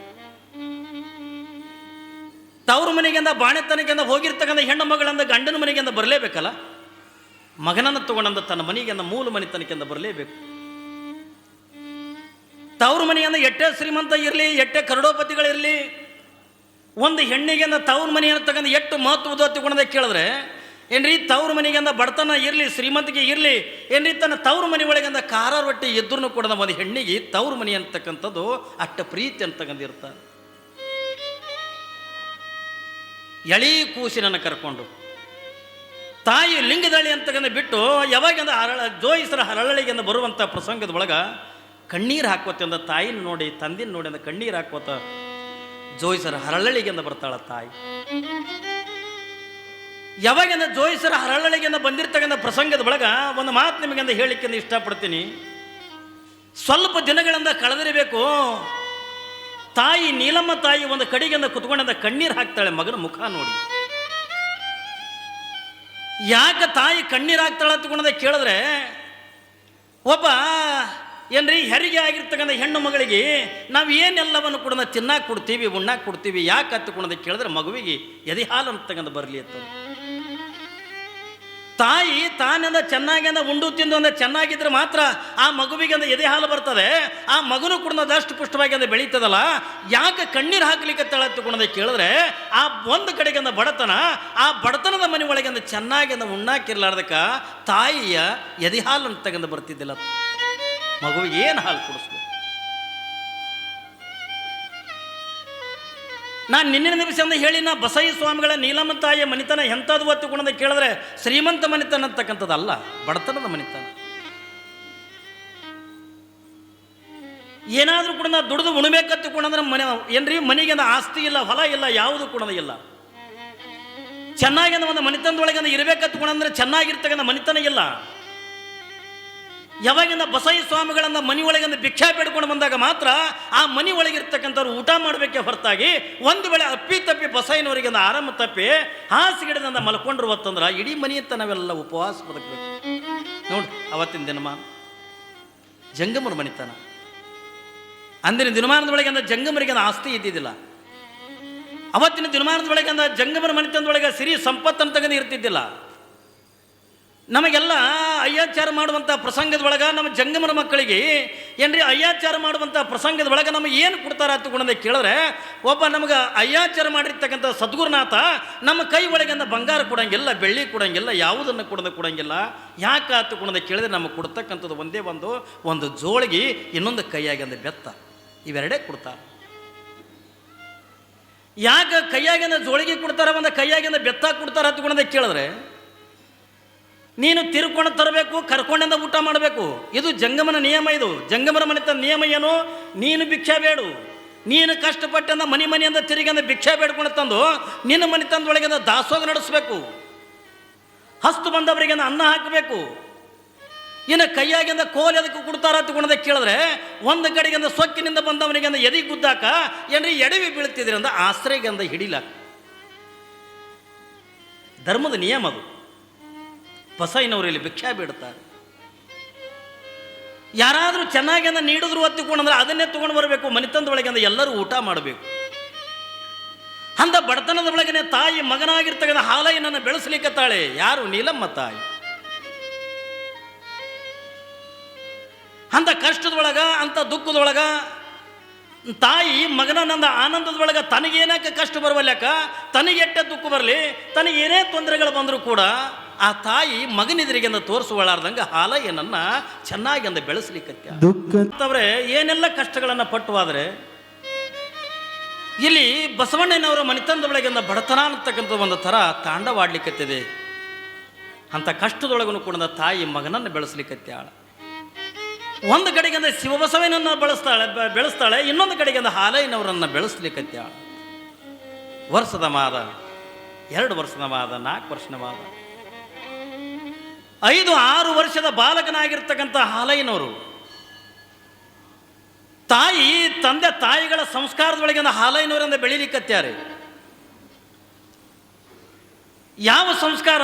S1: ತವ್ರ ಮನೆಗಿಂದ, ಬಾಣೆತನಗಿಂದ ಹೋಗಿರ್ತಕ್ಕಂಥ ಹೆಣ್ಣು ಮಗಳಂದ, ಗಂಡನ ಮನೆಗಿಂದ ಬರಲೇಬೇಕಲ್ಲ? ಮಗನನ್ನು ತಗೊಂಡಂದ ತನ್ನ ಮನೆಗಿಂದ, ಮೂಲ ಮನೆತನಕ್ಕಿಂದ ಬರಲೇಬೇಕು. ತವ್ರ ಮನೆಯಿಂದ ಎಟ್ಟೆ ಶ್ರೀಮಂತ ಇರಲಿ ಎಟ್ಟೆ ಕರಡೋಪತಿಗಳಿರಲಿ, ಒಂದು ಹೆಣ್ಣಿಗೆಂದ ತವ್ರ ಮನೆಯನ್ನು ತಗೊಂಡು ಎಷ್ಟು ಮಹತ್ವದ ತಿಳ್ಕೊಂಡ ಕೇಳಿದ್ರೆ ಏನ್ರಿ, ತವ್ರ ಮನೆಗೆಂದ ಬಡತನ ಇರಲಿ, ಶ್ರೀಮಂತಿಗೆ ಇರಲಿ, ಏನ್ರಿ, ತನ್ನ ತವ್ರ ಮನೆ ಒಳಗಿಂದ ಖಾರ ರೊಟ್ಟಿ ಎದುರು ಕೂಡ ಒಂದು ಹೆಣ್ಣಿಗೆ ತವ್ರ ಮನೆ ಅಂತಕ್ಕಂಥದ್ದು ಅಷ್ಟ ಪ್ರೀತಿ ಅಂತಕ್ಕಂದಿರ್ತಾರೆ ಎಳಿ ಕೂಸಿನನ್ನು ಕರ್ಕೊಂಡು. ತಾಯಿ ಲಿಂಗದಳಿ ಅಂತಕ್ಕಂಥ ಬಿಟ್ಟು ಯಾವಾಗಂದ ಹರಳ, ಜೋಯಿಸರ ಹರಳಿಗೆಂದ ಬರುವಂಥ ಪ್ರಸಂಗದ ಒಳಗ ಕಣ್ಣೀರು ಹಾಕೋತಿಂದ ತಾಯಿನ ನೋಡಿ, ತಂದಿನ ನೋಡಿ ಅಂದ ಕಣ್ಣೀರು ಹಾಕೋತ ಜೋಯಿಸರ ಹರಳಿಗೆಂದ ಬರ್ತಾಳ ತಾಯಿ. ಯಾವಾಗಿಂದ ಜೋಯಿಸರ ಹರಳಿಗೆಂದ ಬಂದಿರ್ತಕ್ಕಂಥ ಪ್ರಸಂಗದ ಒಳಗ ಒಂದು ಮಾತು ನಿಮಗೆಂದ ಹೇಳಿಕೆಂದು ಇಷ್ಟಪಡ್ತೀನಿ. ಸ್ವಲ್ಪ ದಿನಗಳಿಂದ ಕಳೆದಿರಬೇಕು. ತಾಯಿ ನೀಲಮ್ಮ ತಾಯಿ ಒಂದು ಕಡೆಗೆಂದ ಕುತ್ಕೊಂಡಂತ ಕಣ್ಣೀರು ಹಾಕ್ತಾಳೆ ಮಗನ ಮುಖ ನೋಡಿ. ಯಾಕೆ ತಾಯಿ ಕಣ್ಣೀರು ಹಾಕ್ತಾಳೆ ಅಂತಕೊಂಡದ ಕೇಳಿದ್ರೆ, ಒಬ್ಬ ಏನ್ರಿ ಹೆರಿಗೆ ಆಗಿರ್ತಕ್ಕಂಥ ಹೆಣ್ಣು ಮಗಳಿಗೆ ನಾವು ಏನೆಲ್ಲವನ್ನು ಕೂಡ ತಿನ್ನಾಕ್ ಕೊಡ್ತೀವಿ, ಉಣ್ಣಾಕ್ ಕೊಡ್ತೀವಿ, ಯಾಕೆ ಹತ್ತುಕೊಂಡದ ಕೇಳಿದ್ರೆ ಮಗುವಿಗೆ ಎದೆ ಹಾಲು ಅಂತಕ್ಕಂಥ ಬರಲಿ ಅಂತ. ತಾಯಿ ತಾನಿಂದ ಚೆನ್ನಾಗಿಂದ ಉಂಡು ತಿಂದು ಅಂದ ಚೆನ್ನಾಗಿದ್ರೆ ಮಾತ್ರ ಆ ಮಗುವಿಗೆ ಅಂದ್ರೆ ಎದೆ ಹಾಲು ಬರ್ತದೆ. ಆ ಮಗನು ಕೂಡ ದಷ್ಟು ಪುಷ್ಟವಾಗಿ ಅಂದ್ರೆ ಬೆಳೀತದಲ್ಲ. ಯಾಕೆ ಕಣ್ಣೀರು ಹಾಕ್ಲಿಕ್ಕೆ ತಳತ್ತುಕೊಂಡದೆ ಕೇಳಿದ್ರೆ ಆ ಒಂದು ಕಡೆಗೆ ಅಂದ ಬಡತನ, ಆ ಬಡತನದ ಮನೆ ಒಳಗೆ ಅಂದ್ರೆ ಚೆನ್ನಾಗಿ ಅಂದ ಉಣ್ಣಾಕಿರ್ಲಾರ್ದಕ್ಕ ತಾಯಿಯ ಎದೆ ಹಾಲು ಅಂತ ತಗೊಂಡು ಬರ್ತಿದ್ದಿಲ್ಲ. ಮಗುವಿಗೆ ಏನು ಹಾಲು ಕುಡಿಸ್ಬೇಕು? ನಾನು ನಿನ್ನಿನ ದಿವಸ ಅಂತ ಹೇಳಿ, ನಾ ಬಸೈ ಸ್ವಾಮಿಗಳ ನೀಲಮ್ಮ ಮನಿತನ ಎಂಥದ್ದು ಒತ್ತು ಗುಣದ ಕೇಳಿದ್ರೆ ಶ್ರೀಮಂತ ಮನಿತನ ಅಂತಕ್ಕಂಥದ್ದಲ್ಲ, ಬಡತನದ ಮನಿತನ. ಏನಾದರೂ ಕೂಡ ನಾ ದುಡಿದು ಉಣ್ಬೇಕತ್ತು ಕೂಡ ಮನೆ, ಏನ್ರಿ, ಮನೆಗೆ ಆಸ್ತಿ ಇಲ್ಲ, ಹೊಲ ಇಲ್ಲ, ಯಾವುದು ಕೂಡ ಇಲ್ಲ. ಚೆನ್ನಾಗಿ ಒಂದು ಮನಿತನದೊಳಗೆ ಅಂದ್ರೆ ಇರಬೇಕತ್ತು ಕೂಡ ಅಂದ್ರೆ ಚೆನ್ನಾಗಿರ್ತಕ್ಕಂಥ ಮನಿತನ ಇಲ್ಲ. ಯಾವಾಗಿಂದ ಬಸೈ ಸ್ವಾಮಿಗಳನ್ನ ಮನೆ ಒಳಗಿಂದ ಭಿಕ್ಷಾ ಬೇಡ್ಕೊಂಡು ಬಂದಾಗ ಮಾತ್ರ ಆ ಮನೆ ಒಳಗಿರ್ತಕ್ಕಂಥವ್ರು ಊಟ ಮಾಡಬೇಕೆ ಹೊರತಾಗಿ ಒಂದು ವೇಳೆ ಅಪ್ಪಿ ತಪ್ಪಿ ಬಸೈನವರಿಗೆ ಆರಾಮ ತಪ್ಪಿ ಹಾಸಿಗಿಡದಿಂದ ಮಲ್ಕೊಂಡ್ರು ಹೊತ್ತಂದ್ರೆ ಇಡೀ ಮನೆಯತ್ತ ನಾವೆಲ್ಲ ಉಪವಾಸ ಬದುಕಬೇಕು. ನೋಡಿ, ಅವತ್ತಿನ ದಿನಮಾನ ಜಂಗಮರ ಮನಿತನ. ಅಂದಿನ ದಿನಮಾನದೊಳಗೆ ಅಂದ ಜಂಗಮರಿಗೆ ಆಸ್ತಿ ಇದ್ದಿದ್ದಿಲ್ಲ. ಅವತ್ತಿನ ದಿನಮಾನದೊಳಗೆ ಅಂದ ಜಂಗಮರ ಮನಿತನದೊಳಗೆ ಸಿರಿ ಸಂಪತ್ತು ಇರ್ತಿದ್ದಿಲ್ಲ. ನಮಗೆಲ್ಲ ಅಯ್ಯಾಚಾರ ಮಾಡುವಂಥ ಪ್ರಸಂಗದ ಒಳಗೆ ನಮ್ಮ ಜಂಗಮರ ಮಕ್ಕಳಿಗೆ, ಏನ್ರಿ ಅಯ್ಯಾಚಾರ ಮಾಡುವಂಥ ಪ್ರಸಂಗದ ಒಳಗೆ ನಮಗೆ ಏನು ಕೊಡ್ತಾರ ಗುಣದ ಕೇಳಿದ್ರೆ, ಒಬ್ಬ ನಮಗೆ ಅಯ್ಯಾಚಾರ ಮಾಡಿರ್ತಕ್ಕಂಥ ಸದ್ಗುರುನಾಥ ನಮ್ಮ ಕೈ ಒಳಗಿಂದ ಬಂಗಾರ ಕೊಡೋಂಗಿಲ್ಲ, ಬೆಳ್ಳಿ ಕೊಡೋಂಗಿಲ್ಲ, ಯಾವುದನ್ನು ಕೊಡದ ಕೊಡೋಂಗಿಲ್ಲ. ಯಾಕೆ ಗುಣದ ಕೇಳಿದ್ರೆ ನಮಗೆ ಕೊಡ್ತಕ್ಕಂಥದ್ದು ಒಂದೇ ಒಂದು ಒಂದು ಜೋಳಿಗೆ ಇನ್ನೊಂದು ಕೈಯಾಗಿಂದ ಬೆತ್ತ. ಇವೆರಡೇ ಕೊಡ್ತಾರೆ. ಯಾಕೆ ಕೈಯಾಗಿಂದ ಜೋಳಿಗೆ ಕೊಡ್ತಾರ, ಒಂದು ಕೈಯಾಗಿಂದ ಬೆತ್ತ ಕೊಡ್ತಾರ ಗುಣದ ಕೇಳಿದ್ರೆ ನೀನು ತಿರ್ಕೊಂಡು ತರಬೇಕು, ಕರ್ಕೊಂಡಿಂದ ಊಟ ಮಾಡಬೇಕು. ಇದು ಜಂಗಮನ ನಿಯಮ ಇದು. ಜಂಗಮನ ಮನೆತ ನಿಯಮ ಏನು? ನೀನು ಭಿಕ್ಷೆ ಬೇಡು. ನೀನು ಕಷ್ಟಪಟ್ಟಂದ ಮನೆ ಮನೆಯಿಂದ ತಿರುಗಿಂದ ಭಿಕ್ಷೆ ಬೇಡ್ಕೊಂಡು ತಂದು ನಿನ್ನ ಮನೆ ತಂದೊಳಗಿಂದ ದಾಸೋಗ ನಡೆಸಬೇಕು. ಹಸ್ತು ಬಂದವರಿಗೆ ಅನ್ನ ಹಾಕಬೇಕು. ಇನ್ನು ಕೈಯಾಗಿಂದ ಕೋಲ್ ಎದಕ್ಕೆ ಕೊಡ್ತಾರ ಅಂತ ಕೇಳಿದ್ರೆ, ಒಂದು ಕಡೆಗಿಂದ ಸೊಕ್ಕಿನಿಂದ ಬಂದವನಿಗೆ ಎದಿ ಗುದ್ದಾಕ, ಏನ್ರಿ ಎಡವಿ ಬೀಳ್ತಿದ್ರಿ ಅಂದ ಆಶ್ರಯಗಿಂದ ಹಿಡಿಲಾಕ ಧರ್ಮದ ನಿಯಮ ಅದು. ಬಸೈನವರು ಇಲ್ಲಿ ಭಿಕ್ಷಾ ಬಿಡ್ತಾರೆ. ಯಾರಾದರೂ ಚೆನ್ನಾಗಿ ಅಂದ ನೀಡಿದ್ರು ಒತ್ತಿಕೊಂಡ್ರೆ ಅದನ್ನೇ ತೊಗೊಂಡು ಬರಬೇಕು ಮನಿತನದೊಳಗೆ ಅಂದ್ರೆ ಎಲ್ಲರೂ ಊಟ ಮಾಡಬೇಕು. ಅಂದ ಬಡತನದ ಒಳಗನೆ ತಾಯಿ ಮಗನಾಗಿರ್ತಕ್ಕಂಥ ಹಾಲಯ್ಯನನ್ನು ಬೆಳೆಸಲಿಕ್ಕತ್ತಾಳೆ. ಯಾರು? ನೀಲಮ್ಮ ತಾಯಿ. ಅಂಥ ಕಷ್ಟದೊಳಗ, ಅಂತ ದುಃಖದೊಳಗ ತಾಯಿ ಮಗನ ನಂದ ಆನಂದದೊಳಗ ತನಗೇನಕ್ಕೆ ಕಷ್ಟ ಬರುವಲ್ಲಕ್ಕ ತನಗೆ ಎಟ್ಟ ದುಃಖ ಬರಲಿ? ತನಗೇನೇ ತೊಂದರೆಗಳು ಬಂದರೂ ಕೂಡ ಆ ತಾಯಿ ಮಗನೆದುರಿಗೆಂದ ತೋರಿಸುವಳಾರ್ದಂಗೆ ಹಾಲಯ್ಯನನ್ನ ಚೆನ್ನಾಗಿ ಅಂದ
S2: ಬೆಳೆಸಲಿಕ್ಕೆ
S1: ಅಂತವ್ರೆ, ಏನೆಲ್ಲ ಕಷ್ಟಗಳನ್ನು ಪಟ್ಟುವಾದರೆ? ಇಲ್ಲಿ ಬಸವಣ್ಣನವರ ಮನೆತನದ ಒಳಗಿಂದ ಬಡತನ ಅಂತಕ್ಕಂಥ ಒಂದು ಥರ ತಾಂಡವಾಡ್ಲಿಕ್ಕತ್ತಿದೆ ಅಂತ ಕಷ್ಟದೊಳಗೂ ಕೂಡ ತಾಯಿ ಮಗನನ್ನು ಬೆಳೆಸಲಿಕ್ಕತ್ಯಾಳ ಒಂದು ಕಡೆಗಿಂದ ಶಿವಬಸವನನ್ನು ಬೆಳೆಸ್ತಾಳೆ ಬೆಳೆಸ್ತಾಳೆ, ಇನ್ನೊಂದು ಕಡೆಗಿಂದ ಹಾಲಯ್ಯನವರನ್ನು ಬೆಳೆಸಲಿಕ್ಕತ್ಯಾಳ ವರ್ಷದ ಮಾದ, ಎರಡು ವರ್ಷದ ಮಾದ, ನಾಲ್ಕು ವರ್ಷದ ಮಾದ. ಐದು, ಆರು ವರ್ಷದ ಬಾಲಕನಾಗಿರ್ತಕ್ಕಂಥ ಹಾಲಯ್ಯನವರು, ತಾಯಿ, ತಂದೆ, ತಾಯಿಗಳ ಸಂಸ್ಕಾರದೊಳಗಿಂದ ಹಾಲಯ್ಯನವರಿಂದ ಬೆಳಿಲಿಕ್ಕತ್ತಾರೆ ಯಾವ ಸಂಸ್ಕಾರ?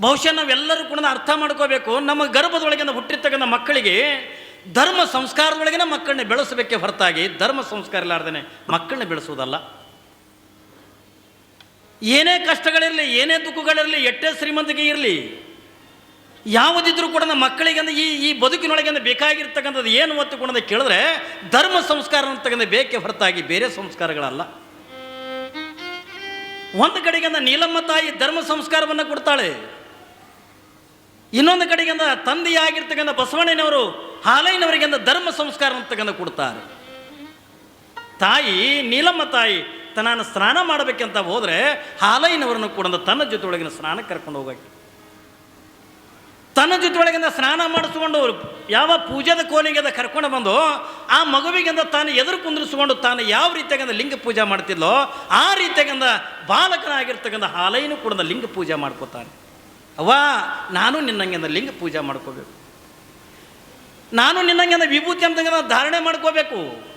S1: ಬಹುಶಃ ನಾವೆಲ್ಲರೂ ಕೂಡ ಅರ್ಥ ಮಾಡ್ಕೋಬೇಕು. ನಮ್ಮ ಗರ್ಭದೊಳಗಿಂದ ಹುಟ್ಟಿರ್ತಕ್ಕಂಥ ಮಕ್ಕಳಿಗೆ ಧರ್ಮ ಸಂಸ್ಕಾರದೊಳಗಿನ ಮಕ್ಕಳನ್ನ ಬೆಳೆಸಬೇಕೆ ಹೊರತಾಗಿ ಧರ್ಮ ಸಂಸ್ಕಾರ ಇಲ್ಲಾರ್ದೇನೆ ಮಕ್ಕಳನ್ನ ಬೆಳೆಸುವುದಲ್ಲ. ಏನೇ ಕಷ್ಟಗಳಿರಲಿ, ಏನೇ ದುಃಖಗಳಿರಲಿ, ಎಷ್ಟೇ ಶ್ರೀಮಂತಿಗೆ ಇರಲಿ, ಯಾವುದಿದ್ರೂ ಕೂಡ ನಮ್ಮ ಮಕ್ಕಳಿಗೆ ಈ ಈ ಬದುಕಿನೊಳಗೆ ಬೇಕಾಗಿರ್ತಕ್ಕಂಥದ್ದು ಏನು ಒತ್ತು ಕೂಡ ಕೇಳಿದ್ರೆ ಧರ್ಮ ಸಂಸ್ಕಾರ ಅಂತಕ್ಕಂಥ ಬೇಕೆ ಹೊರತಾಗಿ ಬೇರೆ ಸಂಸ್ಕಾರಗಳಲ್ಲ. ಒಂದು ಕಡೆಗೆ ನೀಲಮ್ಮ ತಾಯಿ ಧರ್ಮ ಸಂಸ್ಕಾರವನ್ನು ಕೊಡ್ತಾಳೆ. ಇನ್ನೊಂದು ಕಡೆಗೆ ಅಂದ, ತಂದೆಯಾಗಿರ್ತಕ್ಕಂಥ ಬಸವಣ್ಣನವರು ಹಾಲೈನವರಿಗೆ ಅಂದ್ರೆ ಧರ್ಮ ಸಂಸ್ಕಾರ ಅಂತಕ್ಕಂಥ ಕೊಡ್ತಾರೆ. ತಾಯಿ, ನೀಲಮ್ಮ ತಾಯಿ ತನ್ನ ಸ್ನಾನ ಮಾಡಬೇಕಂತ ಹೋದ್ರೆ ಹಾಲೈನವರನ್ನು ಕೂಡ ತನ್ನ ತನ್ನ ಜೊತೆಯೊಳಗಿನ ಸ್ನಾನ ಕರ್ಕೊಂಡು ಹೋಗಕ್ಕೆ ತನ್ನ ಜೊತೆಯೊಳಗಿಂದ ಸ್ನಾನ ಮಾಡಿಸ್ಕೊಂಡು ಯಾವ ಪೂಜೆದ ಕೋಲಿಗೆದ ಕರ್ಕೊಂಡು ಬಂದು, ಆ ಮಗುವಿಗಿಂದ ತಾನು ಎದುರು ಕುಂದಿರಿಸಿಕೊಂಡು ತಾನು ಯಾವ ರೀತಿಯಾಗಿಂದ ಲಿಂಗ ಪೂಜೆ ಮಾಡ್ತಿದ್ಲೋ, ಆ ರೀತಿಯಾಗಿಂದ ಬಾಲಕನಾಗಿರ್ತಕ್ಕಂಥ ಹಾಲೈನು ಕೂಡ ಲಿಂಗ ಪೂಜೆ ಮಾಡ್ಕೋತಾನೆ. ಅವ್ವ, ನಾನು ನಿನ್ನಂಗೆ ಲಿಂಗ ಪೂಜೆ ಮಾಡ್ಕೋಬೇಕು. ನಾನು ನಿನ್ನಂಗೆ ವಿಭೂತಿ ಅಂತಂಗೆ ಧಾರಣೆ ಮಾಡ್ಕೋಬೇಕು.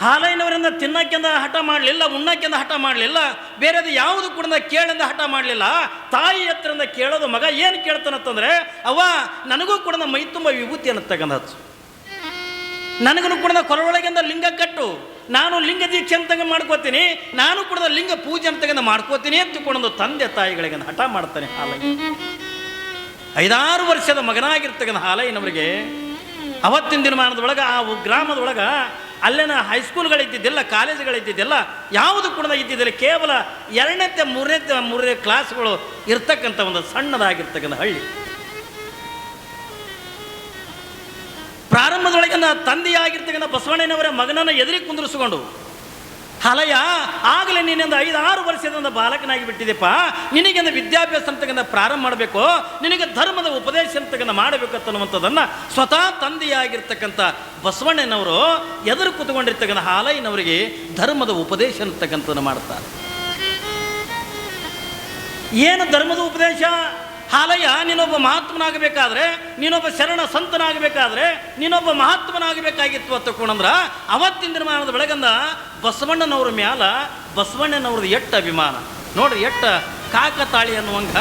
S1: ಹಾಲೈನವರಿಂದ ತಿನ್ನಕ್ಕೆಂದ ಹಠ ಮಾಡಲಿಲ್ಲ, ಉಣ್ಣಕ್ಕೆಂದ ಹಠ ಮಾಡಲಿಲ್ಲ, ಬೇರೆದು ಯಾವುದು ಕೂಡ ಕೇಳಿಂದ ಹಠ ಮಾಡಲಿಲ್ಲ. ತಾಯಿ ಹತ್ರದಿಂದ ಕೇಳೋದು ಮಗ ಏನು ಕೇಳ್ತಾನಂತಂದರೆ ಅವ ನನಗೂ ಕೂಡ ಮೈ ತುಂಬ ವಿಭೂತಿಯನ್ನು ತಗೊಂಡು ನನಗೂ ಕೂಡ ಕೊರೊಳಗಿಂದ ಲಿಂಗ ಕಟ್ಟು. ನಾನು ಲಿಂಗ ದೀಕ್ಷೆ ಅಂತ ಮಾಡ್ಕೋತೀನಿ, ನಾನು ಕೂಡ ಲಿಂಗ ಪೂಜೆ ಅಂತ ಮಾಡ್ಕೋತೀನಿ ಅಂತ ಕೊಡೋದು ತಂದೆ ತಾಯಿಗಳಿಗೆ ಹಠ ಮಾಡ್ತಾನೆ ಹಾಲಯ್ಯ. ಐದಾರು ವರ್ಷದ ಮಗನಾಗಿರ್ತಕ್ಕಂಥ ಹಾಲಯ್ಯನವರಿಗೆ ಅವತ್ತಿನ ದಿನಮಾನದೊಳಗೆ ಆ ಗ್ರಾಮದೊಳಗೆ ಅಲ್ಲಿನ ಹೈಸ್ಕೂಲ್ಗಳಿದ್ದಿದ್ದಿಲ್ಲ ಕಾಲೇಜುಗಳಿದ್ದಿದ್ದಿಲ್ಲ, ಯಾವುದು ಕೂಡ ಇದ್ದಿದ್ದಿಲ್ಲ ಕೇವಲ ಎರಡನೇ ಮೂರನೇ ಮೂರನೇ ಕ್ಲಾಸ್ಗಳು ಇರ್ತಕ್ಕಂಥ ಒಂದು ಸಣ್ಣದಾಗಿರ್ತಕ್ಕಂಥ ಹಳ್ಳಿ. ಪ್ರಾರಂಭದೊಳಗಿನ ತಂದೆಯಾಗಿರ್ತಕ್ಕಂಥ ಬಸವಣ್ಣನವರ ಮಗನನ್ನು ಎದುರಿಗೆ ಕುಂದಿರಿಸಿಕೊಂಡು ಹಲಯ ಆಗಲೇ ನೀನೊಂದು ಐದು ಆರು ವರ್ಷದಿಂದ ಬಾಲಕನಾಗಿ ಬಿಟ್ಟಿದೆಪ್ಪ ನಿನಗೆಂದು ವಿದ್ಯಾಭ್ಯಾಸ ಅಂತಕ್ಕಂಥ ಪ್ರಾರಂಭ ಮಾಡಬೇಕು? ನಿನಗೆ ಧರ್ಮದ ಉಪದೇಶ ಅಂತಕ್ಕಂಥ ಮಾಡಬೇಕು ಅನ್ನುವಂಥದ್ದನ್ನು ಸ್ವತಃ ತಂದೆಯಾಗಿರ್ತಕ್ಕಂಥ ಬಸವಣ್ಣನವರು ಎದುರು ಕೂತ್ಕೊಂಡಿರ್ತಕ್ಕಂಥ ಹಾಲಯ್ಯನವರಿಗೆ ಧರ್ಮದ ಉಪದೇಶ ಅಂತಕ್ಕಂಥದ್ದನ್ನು ಮಾಡ್ತಾರೆ. ಏನು ಧರ್ಮದ ಉಪದೇಶ? ಹಾಲಯ್ಯ, ನೀನೊಬ್ಬ ಮಹಾತ್ಮನಾಗಬೇಕಾದ್ರೆ, ನೀನೊಬ್ಬ ಶರಣ ಸಂತನಾಗಬೇಕಾದ್ರೆ, ನೀನೊಬ್ಬ ಮಹಾತ್ಮನಾಗಬೇಕಾಗಿತ್ತು ಅಂತ ತಕೊಂಡ್ರ ಅವತ್ತಿನ ದಿನಮಾನದ ಬೆಳಗಂದ ಬಸವಣ್ಣನವ್ರ ಮ್ಯಾಲ ಬಸವಣ್ಣನವ್ರದ್ದು ಎಟ್ಟ ಅಭಿಮಾನ. ನೋಡ್ರಿ, ಎಟ್ಟ ಕಾಕತಾಳಿ ಅನ್ನುವಂಗ.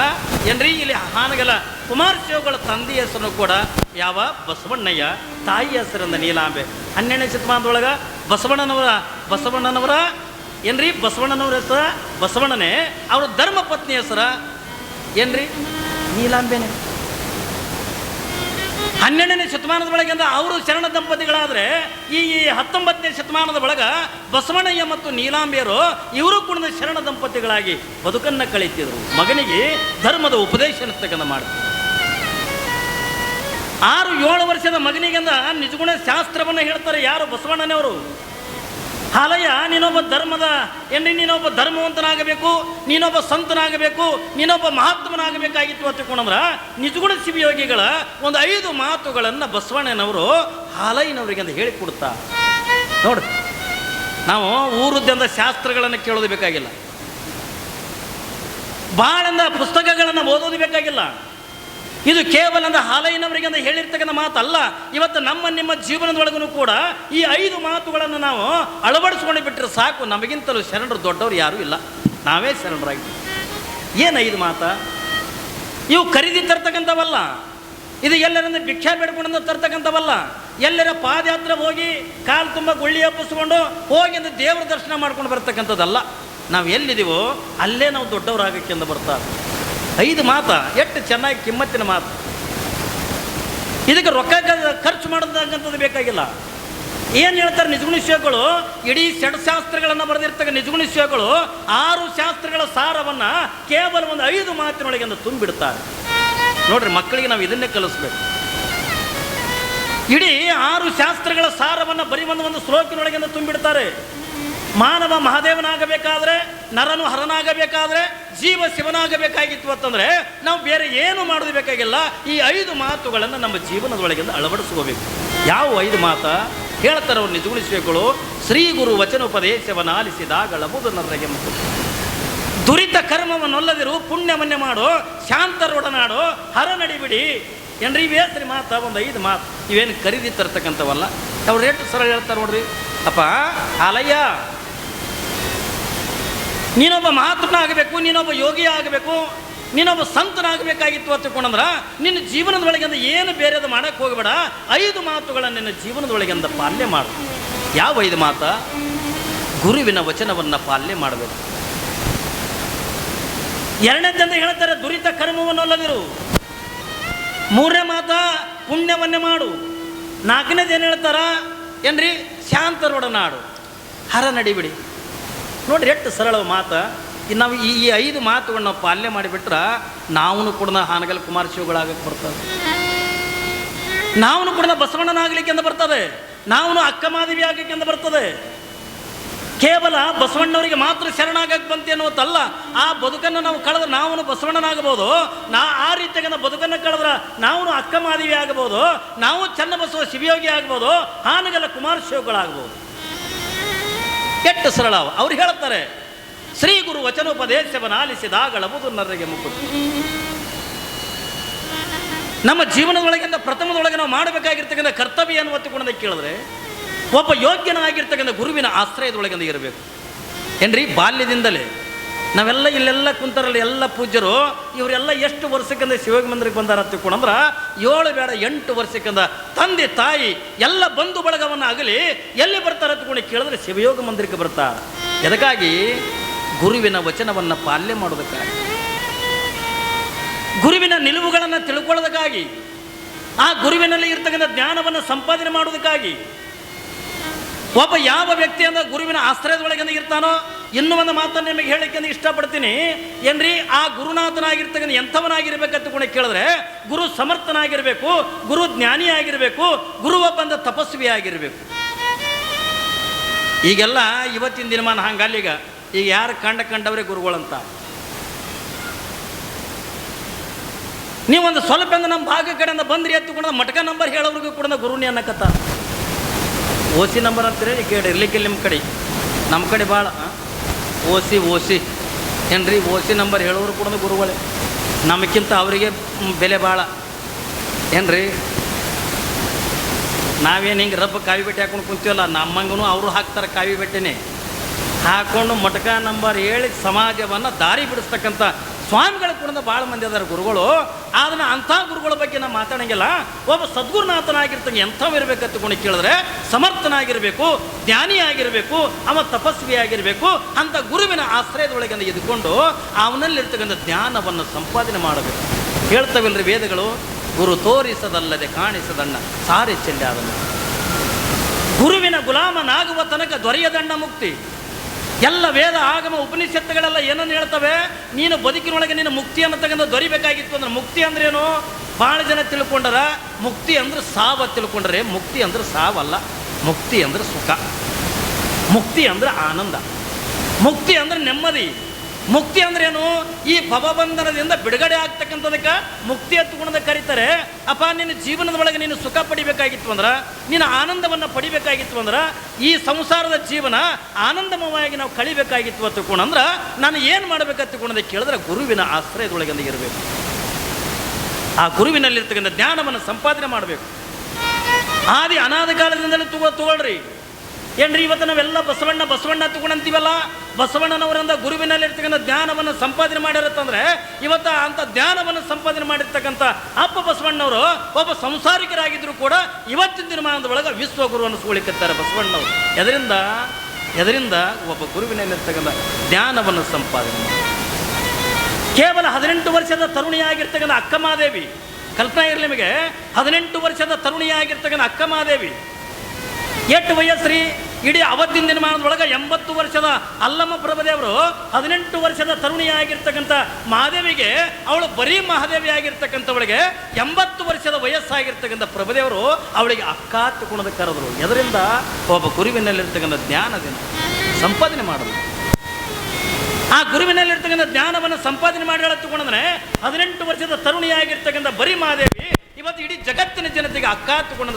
S1: ಏನ್ರಿ, ಇಲ್ಲಿ ಹಾನಗಲ ಕುಮಾರಶಿವಗಳ ತಂದೆ ಹೆಸರು ಕೂಡ ಯಾವ ಬಸವಣ್ಣಯ್ಯ, ತಾಯಿ ಹೆಸರಿಂದ ನೀಲಾಂಬೆ. ಹನ್ನೆರಡನೇ ಶತಮಾನದೊಳಗ ಬಸವಣ್ಣನವರ ಬಸವಣ್ಣನವರ, ಏನ್ರಿ, ಬಸವಣ್ಣನವ್ರ ಹೆಸರ, ಬಸವಣ್ಣನೇ, ಅವರ ಧರ್ಮ ಪತ್ನಿ ಹೆಸರ, ಏನ್ರಿ? ನೀಲಾಂಬೆನೆ. ಹನ್ನೆರಡನೇ ಶತಮಾನದ ಒಳಗೆ ಅಂದ್ರೆ ಅವರು ಶರಣ ದಂಪತಿಗಳಾದರೆ ಈ ಹತ್ತೊಂಬತ್ತನೇ ಶತಮಾನದ ಒಳಗ ಬಸವಣ್ಣಯ್ಯ ಮತ್ತು ನೀಲಾಂಬೆಯರು ಇವರು ಕೂಡ ಶರಣ ದಂಪತಿಗಳಾಗಿ ಬದುಕನ್ನು ಕಳೀತಿದ್ರು. ಮಗನಿಗೆ ಧರ್ಮದ ಉಪದೇಶ ಅನ್ನತಕ್ಕಂಥ ಮಾಡ್ತಾರೆ ಆರು ಏಳು ವರ್ಷದ ಮಗನಿಗೆಂದ ನಿಜಗುಣ ಶಾಸ್ತ್ರವನ್ನು ಹೇಳ್ತಾರೆ ಯಾರು ಬಸವಣ್ಣನವರು? ಹಾಲಯ್ಯ, ನೀನೊಬ್ಬ ಧರ್ಮದ ಎಣ್ಣೆ ನೀನೊಬ್ಬ ಧರ್ಮವಂತನಾಗಬೇಕು, ನೀನೊಬ್ಬ ಸಂತನಾಗಬೇಕು, ನೀನೊಬ್ಬ ಮಹಾತ್ಮನಾಗಬೇಕಾಗಿತ್ತು ಅಂತ ತಿಳ್ಕೊಂಡ್ರ ನಿಜಗುಣ ಶಿವಯೋಗಿಗಳ ಒಂದು ಐದು ಮಾತುಗಳನ್ನು ಬಸವಣ್ಣನವರು ಹಾಲಯ್ಯನವರಿಗೆ ಅಂತ ಹೇಳಿಕೊಡ್ತಾ ನೋಡಿ, ನಾವು ಊರದ್ದಂದ ಶಾಸ್ತ್ರಗಳನ್ನು ಕೇಳೋದು ಬೇಕಾಗಿಲ್ಲ. ಭಾಳಂದ ಪುಸ್ತಕಗಳನ್ನು ಓದೋದು ಬೇಕಾಗಿಲ್ಲ. ಇದು ಕೇವಲ ಅಂದ ಹಾಲಯ್ಯನವರಿಗೆ ಅಂತ ಹೇಳಿರ್ತಕ್ಕಂಥ ಮಾತಲ್ಲ. ಇವತ್ತು ನಮ್ಮ ನಿಮ್ಮ ಜೀವನದೊಳಗೂ ಕೂಡ ಈ ಐದು ಮಾತುಗಳನ್ನು ನಾವು ಅಳವಡಿಸ್ಕೊಂಡು ಬಿಟ್ಟರೆ ಸಾಕು. ನಮಗಿಂತಲೂ ಶರಣರು ದೊಡ್ಡವರು ಯಾರೂ ಇಲ್ಲ. ನಾವೇ ಶರಣರಾಗಿ ಏನು ಐದು ಮಾತ? ಇವು ಖರೀದಿ ತರ್ತಕ್ಕಂಥವಲ್ಲ. ಇದು ಎಲ್ಲರಿಂದ ಭಿಕ್ಷಾ ಬೇಡ್ಕೊಂಡು ತರ್ತಕ್ಕಂಥವಲ್ಲ. ಎಲ್ಲರ ಪಾದಯಾತ್ರೆ ಹೋಗಿ ಕಾಲು ತುಂಬ ಗುಳ್ಳಿ ಹಬ್ಬಿಸ್ಕೊಂಡು ಹೋಗಿ ಅಂದ್ರೆ ದೇವ್ರ ದರ್ಶನ ಮಾಡ್ಕೊಂಡು ಬರ್ತಕ್ಕಂಥದ್ದಲ್ಲ. ನಾವು ಎಲ್ಲಿದ್ದೀವೋ ಅಲ್ಲೇ ನಾವು ದೊಡ್ಡವರಾಗಕ್ಕೆ ಅಂತ ಬರ್ತಾರೆ. ಐದು ಮಾತ ಎಷ್ಟು ಚೆನ್ನಾಗಿ ಕಿಮ್ಮತ್ತಿನ ಮಾತು ಇದಕ್ಕೆ ರೊಕ್ಕ ಖರ್ಚು ಮಾಡೋದಂಥದ್ದು ಬೇಕಾಗಿಲ್ಲ. ಏನು ಹೇಳ್ತಾರೆ ನಿಜಗುಣ ಶಿವಗಳು ಇಡೀ ಷಡ್ಶಾಸ್ತ್ರಗಳನ್ನು ಬರೆದಿರ್ತಕ್ಕ ನಿಜಗುಣ ಶಿವಗಳು ಆರು ಶಾಸ್ತ್ರಗಳ ಸಾರವನ್ನು ಕೇವಲ ಒಂದು ಐದು ಮಾತಿನೊಳಗೆ ಅಂತ ತುಂಬಿಡ್ತಾರೆ. ನೋಡ್ರಿ, ಮಕ್ಕಳಿಗೆ ನಾವು ಇದನ್ನೇ ಕಲಿಸ್ಬೇಕು. ಇಡೀ ಆರು ಶಾಸ್ತ್ರಗಳ ಸಾರವನ್ನು ಬರೀ ಒಂದು ಒಂದು ಶ್ಲೋಕಿನೊಳಗೆ ತುಂಬಿಡ್ತಾರೆ. ಮಾನವ ಮಹಾದೇವನಾಗಬೇಕಾದ್ರೆ, ನರನು ಹರನಾಗಬೇಕಾದ್ರೆ, ಜೀವ ಶಿವನಾಗಬೇಕಾಗಿತ್ತು ಅಂತಂದ್ರೆ, ನಾವು ಬೇರೆ ಏನು ಮಾಡೋದು ಬೇಕಾಗಿಲ್ಲ. ಈ ಐದು ಮಾತುಗಳನ್ನು ನಮ್ಮ ಜೀವನದೊಳಗಿಂದ ಅಳವಡಿಸ್ಕೋಬೇಕು. ಯಾವ ಐದು ಮಾತ? ಹೇಳ್ತಾರೆ ಅವ್ರು ನಿಜಗುಣಿಸಬೇಕುಗಳು ಶ್ರೀ ಗುರು ವಚನೋಪದೇಶವನ್ನು ಆಲಿಸಿದಾಗ ಲಬುದು ನರಗೆ ಮುಖ ದುರಿತ ಕರ್ಮವನ್ನೊಲ್ಲದಿರು ಪುಣ್ಯವನ್ನೇ ಮಾಡು, ಶಾಂತರೊಡನಾಡು, ಹರ ನಡಿಬಿಡಿ. ಏನ್ರಿ ಬೇಸ್ರಿ ಮಾತ? ಒಂದು ಐದು ಮಾತು. ಇವೇನು ಖರೀದಿ ತರ್ತಕ್ಕಂಥವಲ್ಲ. ಅವ್ರು ರೇಟ್ ಸರಳ ಹೇಳ್ತಾರೆ ನೋಡ್ರಿ. ಅಪ್ಪ, ಹಾಲಯ್ಯ ನೀನೊಬ್ಬ ಮಹಾತ್ಮನಾಗಬೇಕು, ನೀನೊಬ್ಬ ಯೋಗಿ ಆಗಬೇಕು ನೀನೊಬ್ಬ ಸಂತನಾಗಬೇಕಾಗಿತ್ತು ಅಂತ ತಿಳ್ಕೊಂಡಂದ್ರ, ನಿನ್ನ ಜೀವನದೊಳಗಿಂದ ಏನು ಬೇರೆದು ಮಾಡಕ್ಕೆ ಹೋಗಬೇಡ. ಐದು ಮಾತುಗಳನ್ನು ನಿನ್ನ ಜೀವನದೊಳಗಿಂದ ಪಾಲನೆ ಮಾಡು. ಯಾವ ಐದು ಮಾತ? ಗುರುವಿನ ವಚನವನ್ನು ಪಾಲನೆ ಮಾಡಬೇಕು. ಎರಡನೇದಂತ ಹೇಳ್ತಾರೆ, ದುರಿತ ಕರ್ಮವನ್ನು ಅಲ್ಲದಿರು. ಮೂರನೇ ಮಾತ, ಪುಣ್ಯವನ್ನೇ ಮಾಡು. ನಾಲ್ಕನೇದು ಏನು ಹೇಳ್ತಾರ? ಏನ್ರಿ? ಶಾಂತರೊಡನಾಡು. ಹರ ನಡಿಬಿಡಿ ನೋಡ್ರಿ, ಎಷ್ಟು ಸರಳ ಮಾತು. ಇನ್ನು ನಾವು ಈ ಐದು ಮಾತುಗಳನ್ನ ಪಾಲನೆ ಮಾಡಿಬಿಟ್ರೆ ನಾವು ಕೂಡ ಹಾನಗಲ್ ಕುಮಾರ ಶಿವಗಳಾಗಕ್ಕೆ ಬರ್ತದೆ. ನಾವು ಕೂಡ ಬಸವಣ್ಣನಾಗಲಿಕ್ಕೆ ಅಂತ ಬರ್ತದೆ. ನಾವು ಅಕ್ಕಮಾದೇವಿ ಆಗಲಿಕ್ಕೆ ಅಂತ ಬರ್ತದೆ. ಕೇವಲ ಬಸವಣ್ಣವರಿಗೆ ಮಾತ್ರ ಶರಣಾಗಕ್ಕೆ ಬಂತೆ ಅನ್ನೋದಲ್ಲ ಆ ಬದುಕನ್ನು ನಾವು ಕಳೆದ್ರೆ ನಾವು ಬಸವಣ್ಣನಾಗಬಹುದು. ನಾ ಆ ರೀತಿಯಾಗಿ ಬದುಕನ್ನು ಕಳೆದ್ರೆ ನಾವು ಅಕ್ಕಮಾದೇವಿ ಆಗಬಹುದು. ನಾವು ಚನ್ನಬಸವ ಶಿವಯೋಗಿ ಆಗ್ಬೋದು ಹಾನಗಲ್ಲ ಕುಮಾರ ಕೆಟ್ಟ ಸರಳ. ಅವ. ಅವ್ರು ಹೇಳ್ತಾರೆ ಶ್ರೀ ಗುರು ವಚನೋಪದೇಶವನ್ನು ಆಲಿಸಿದಾಗಳಬಹುದು ನರಿಗೆ ಮುಕ್ಕುದು ನಮ್ಮ ಜೀವನದೊಳಗಿಂದ, ಪ್ರಥಮದೊಳಗೆ ನಾವು ಮಾಡಬೇಕಾಗಿರ್ತಕ್ಕಂಥ ಕರ್ತವ್ಯ ಏನು ಒತ್ತುಕೊಂಡ ಕೇಳಿದ್ರೆ, ಒಬ್ಬ ಯೋಗ್ಯನಾಗಿರ್ತಕ್ಕಂಥ ಗುರುವಿನ ಆಶ್ರಯದೊಳಗಿಂದ ಇರಬೇಕು. ಏನ್ರಿ? ಬಾಲ್ಯದಿಂದಲೇ. ನಾವೆಲ್ಲ ಇಲ್ಲೆಲ್ಲ ಕುಂತಾರಲ್ಲ ಎಲ್ಲ ಪೂಜ್ಯರು, ಇವರೆಲ್ಲ ಎಷ್ಟು ವರ್ಷಕ್ಕಿಂದ ಶಿವಯೋಗಿ ಮಂದಿರಕ್ಕೆ ಬಂದಾರ ಅಂತ ತಿಳ್ಕೊಂಡ್ರ ಏಳು ಬೇಡ ಎಂಟು ವರ್ಷಕ್ಕಿಂದ ತಂದೆ, ತಾಯಿ, ಎಲ್ಲ ಬಂಧು ಬಳಗವನ್ನು ಆಗಲಿ ಎಲ್ಲಿ ಬರ್ತಾರೆ ತಿಳ್ಕೊಂಡು ಕೇಳಿದ್ರೆ ಶಿವಯೋಗ ಮಂದಿರಕ್ಕೆ ಬರ್ತಾರೆ. ಎದಕ್ಕಾಗಿ? ಗುರುವಿನ ವಚನವನ್ನು ಪಾಲನೆ ಮಾಡೋದಕ್ಕಾಗಿ. ಗುರುವಿನ ನಿಲುವುಗಳನ್ನು ತಿಳ್ಕೊಳ್ಳೋದಕ್ಕಾಗಿ. ಆ ಗುರುವಿನಲ್ಲಿ ಇರ್ತಕ್ಕಂಥ ಜ್ಞಾನವನ್ನು ಸಂಪಾದನೆ ಮಾಡೋದಕ್ಕಾಗಿ. ಒಬ್ಬ ಯಾವ ವ್ಯಕ್ತಿ ಅಂದ್ರೆ ಗುರುವಿನ ಆಶ್ರಯದೊಳಗಿಂದ ಇರ್ತಾನೋ ಇನ್ನೂ ಒಂದು ಮಾತನ್ನು ನಿಮಗೆ ಹೇಳಕ್ಕೆ ಇಷ್ಟಪಡ್ತೀನಿ. ಏನ್ರಿ? ಆ ಗುರುನಾಥನಾಗಿರ್ತಕ್ಕಂಥ ಎಂಥವನಾಗಿರ್ಬೇಕಂತ ಕೂಡ ಕೇಳಿದ್ರೆ, ಗುರು ಸಮರ್ಥನಾಗಿರಬೇಕು, ಗುರು ಜ್ಞಾನಿ ಆಗಿರಬೇಕು ಗುರು ಒಬ್ಬಂದ ತಪಸ್ವಿ ಆಗಿರಬೇಕು ಈಗೆಲ್ಲ ಇವತ್ತಿನ ದಿನಮಾನ ಹಂಗಲ್ಲೀಗ, ಈಗ ಯಾರು ಕಂಡ ಕಂಡವರೇ ಗುರುಗಳಂತ. ನೀವೊಂದು ಸ್ವಲ್ಪ ಅಂದ್ರೆ ನಮ್ಮ ಭಾಗ ಕಡೆಯಿಂದ ಬಂದ್ರಿ ಎತ್ತುಕೊಂಡ ಮಟಕ ನಂಬರ್ ಹೇಳೋರಿಗೂ ಕೂಡ ಗುರುನಿ ಅನ್ನಕತ್ತ. ಓಸಿ ನಂಬರ್ ಅಂತೀರಿ ಕೇಳಿ ಇರ್ಲಿಕ್ಕಿಲ್ಲ ನಿಮ್ಮ ಕಡೆ. ನಮ್ಮ ಕಡೆ ಭಾಳ ಓಸಿ ಓಸಿ. ಏನ್ರಿ, ಓಸಿ ನಂಬರ್ ಹೇಳೋರು ಕೂಡ ಗುರುಗಳೇ. ನಮಗಿಂತ ಅವರಿಗೆ ಬೆಲೆ ಭಾಳ. ಏನ್ರಿ? ನಾವೇನು ಹಿಂಗೆ ರಬ್ಬ ಕಾವಿ ಬೆಟ್ಟೆ ಹಾಕೊಂಡು ಕುಂತೀವಲ್ಲ ನಮ್ಮಂಗೂ ಅವರು ಹಾಕ್ತಾರೆ ಕಾವಿ ಬೆಟ್ಟೆನೇ. ಹಾಕೊಂಡು ಮಟಕ ನಂಬರ್ ಹೇಳಿ ಸಮಾಜವನ್ನು ದಾರಿ ಬಿಡಿಸ್ತಕ್ಕಂಥ ಸ್ವಾಮಿಗಳ ಕೂಡ ಭಾಳ ಮಂದಿ ಅದಾರ ಗುರುಗಳು. ಆದ್ರೆ ಅಂಥ ಗುರುಗಳ ಬಗ್ಗೆ ನಾವು ಮಾತಾಡಂಗಿಲ್ಲ. ಒಬ್ಬ ಸದ್ಗುರುನಾಥನಾಗಿರ್ತಾನೆ ಎಂಥವ್ ಇರಬೇಕಂತ ತಿಳ್ಕೊಂಡು ಕೇಳಿದ್ರೆ ಸಮರ್ಥನಾಗಿರಬೇಕು, ಜ್ಞಾನಿಯಾಗಿರಬೇಕು, ಅವ ತಪಸ್ವಿ ಆಗಿರಬೇಕು ಅಂತ ಗುರುವಿನ ಆಶ್ರಯದೊಳಗಿಂದ ಇದ್ಕೊಂಡು ಅವನಲ್ಲಿರ್ತಕ್ಕಂಥ ಜ್ಞಾನವನ್ನು ಸಂಪಾದನೆ ಮಾಡಬೇಕು. ಹೇಳ್ತವಿಲ್ರಿ ವೇದಗಳು, ಗುರು ತೋರಿಸದಲ್ಲದೆ ಕಾಣಿಸದಣ್ಣ ಸಾರಿ ಚೆಲ್ಲಾದನು ಗುರುವಿನ ಗುಲಾಮನಾಗುವ ತನಕ ದೊರೆಯದಣ್ಣ ಮುಕ್ತಿ. ಎಲ್ಲ ವೇದ ಆಗಮ ಉಪನಿಷತ್ತುಗಳೆಲ್ಲ ಏನನ್ನು ಹೇಳ್ತವೆ? ನೀನು ಬದುಕಿನೊಳಗೆ ನೀನು ಮುಕ್ತಿಯನ್ನು ತಗೊಂಡು ದೊರಿಬೇಕಾಗಿತ್ತು ಅಂದ್ರೆ ಮುಕ್ತಿ ಅಂದ್ರೇನು? ಭಾಳ ಜನ ತಿಳ್ಕೊಂಡರ, ಮುಕ್ತಿ ಅಂದ್ರೆ ಸಾವ ತಿಳ್ಕೊಂಡ್ರೆ. ಮುಕ್ತಿ ಅಂದ್ರೆ ಸಾವಲ್ಲ, ಮುಕ್ತಿ ಅಂದ್ರೆ ಸುಖ, ಮುಕ್ತಿ ಅಂದ್ರೆ ಆನಂದ, ಮುಕ್ತಿ ಅಂದ್ರೆ ನೆಮ್ಮದಿ. ಮುಕ್ತಿ ಅಂದ್ರೇನು? ಈ ಭವಬಂಧನದಿಂದ ಬಿಡುಗಡೆ ಆಗ್ತಕ್ಕಂಥದಕ್ಕೆ ಮುಕ್ತಿ ಗುಣದ ಕರೀತಾರೆ. ಅಪ್ಪ, ನಿನ್ನ ಜೀವನದ ಒಳಗೆ ನೀನು ಸುಖ ಪಡಿಬೇಕಾಗಿತ್ತು ಅಂದ್ರೆ ನೀನು ಆನಂದವನ್ನು ಪಡಿಬೇಕಾಗಿತ್ತು ಅಂದ್ರೆ, ಈ ಸಂಸಾರದ ಜೀವನ ಆನಂದಮಯವಾಗಿ ನಾವು ಕಳಿಬೇಕಾಗಿತ್ತು ಅಂದ್ರೆ ನಾನು ಏನು ಮಾಡ್ಬೇಕಂತ ಗುಣದ ಕೇಳಿದ್ರೆ ಗುರುವಿನ ಆಶ್ರಯದೊಳಗಿಂದ ಇರಬೇಕು. ಆ ಗುರುವಿನಲ್ಲಿರ್ತಕ್ಕಂಥ ಜ್ಞಾನವನ್ನು ಸಂಪಾದನೆ ಮಾಡಬೇಕು. ಆದಿ ಅನಾದ ಕಾಲದಿಂದಲೂ ತಗೋ ತಗೊಳ್ರಿ. ಏನ್ರಿ ಇವತ್ತು ನಾವೆಲ್ಲ ಬಸವಣ್ಣ ಬಸವಣ್ಣ ತಗೊಂಡಂತೀವಲ್ಲ ಬಸವಣ್ಣನವರಿಂದ ಗುರುವಿನಲ್ಲಿರ್ತಕ್ಕಂಥ ಜ್ಞಾನವನ್ನು ಸಂಪಾದನೆ ಮಾಡಿರತ್ತಂದ್ರೆ ಇವತ್ತು ಅಂಥ ಜ್ಞಾನವನ್ನು ಸಂಪಾದನೆ ಮಾಡಿರ್ತಕ್ಕಂಥ ಅಪ್ಪ ಬಸವಣ್ಣವರು ಒಬ್ಬ ಸಂಸಾರಿಕರಾಗಿದ್ದರೂ ಕೂಡ ಇವತ್ತಿನ ಒಳಗೆ ವಿಶ್ವಗುರುವನ್ನು ಸೂಳಿಕತ್ತಾರೆ ಬಸವಣ್ಣವರು. ಎದರಿಂದ? ಎದರಿಂದ ಒಬ್ಬ ಗುರುವಿನಲ್ಲಿರ್ತಕ್ಕಂಥ ಜ್ಞಾನವನ್ನು ಸಂಪಾದನೆ ಕೇವಲ ಹದಿನೆಂಟು ವರ್ಷದ ತರುಣಿಯಾಗಿರ್ತಕ್ಕಂಥ ಅಕ್ಕಮಾದೇವಿ ಕಲ್ಪನಾ ಇರಲಿ ನಿಮಗೆ, ಹದಿನೆಂಟು ವರ್ಷದ ತರುಣಿಯಾಗಿರ್ತಕ್ಕಂಥ ಅಕ್ಕಮಾದೇವಿ ಎಷ್ಟು ವಯಸ್ಸ್ರಿ? ಇಡೀ ಅವತ್ತಿನ ದಿನಮಾನದೊಳಗೆ ಎಂಬತ್ತು ವರ್ಷದ ಅಲ್ಲಮ್ಮ ಪ್ರಭದೇವರು ಹದಿನೆಂಟು ವರ್ಷದ ತರುಣಿಯಾಗಿರ್ತಕ್ಕಂಥ ಮಹಾದೇವಿಗೆ, ಅವಳು ಬರೀ ಮಹಾದೇವಿ ಆಗಿರ್ತಕ್ಕಂಥವಳಿಗೆ ಎಂಬತ್ತು ವರ್ಷದ ವಯಸ್ಸಾಗಿರ್ತಕ್ಕಂಥ ಪ್ರಭದೇವರು ಅವಳಿಗೆ ಅಕ್ಕ ತಗೊಂಡು ಕರೆದ್ರು. ಎದರಿಂದ? ಒಬ್ಬ ಗುರುವಿನಲ್ಲಿರ್ತಕ್ಕಂಥ ಜ್ಞಾನದಿಂದ ಸಂಪಾದನೆ ಮಾಡಲು ಆ ಗುರುವಿನಲ್ಲಿರ್ತಕ್ಕಂಥ ಜ್ಞಾನವನ್ನು ಸಂಪಾದನೆ ಮಾಡಿ ತಗೊಂಡ್ರೆ ಹದಿನೆಂಟು ವರ್ಷದ ತರುಣಿಯಾಗಿರ್ತಕ್ಕಂಥ ಬರೀ ಮಹಾದೇವಿ ಇವತ್ತು ಇಡೀ ಜಗತ್ತಿನ ಜನತೆಗೆ ಅಕ್ಕ ತಗೊಂಡ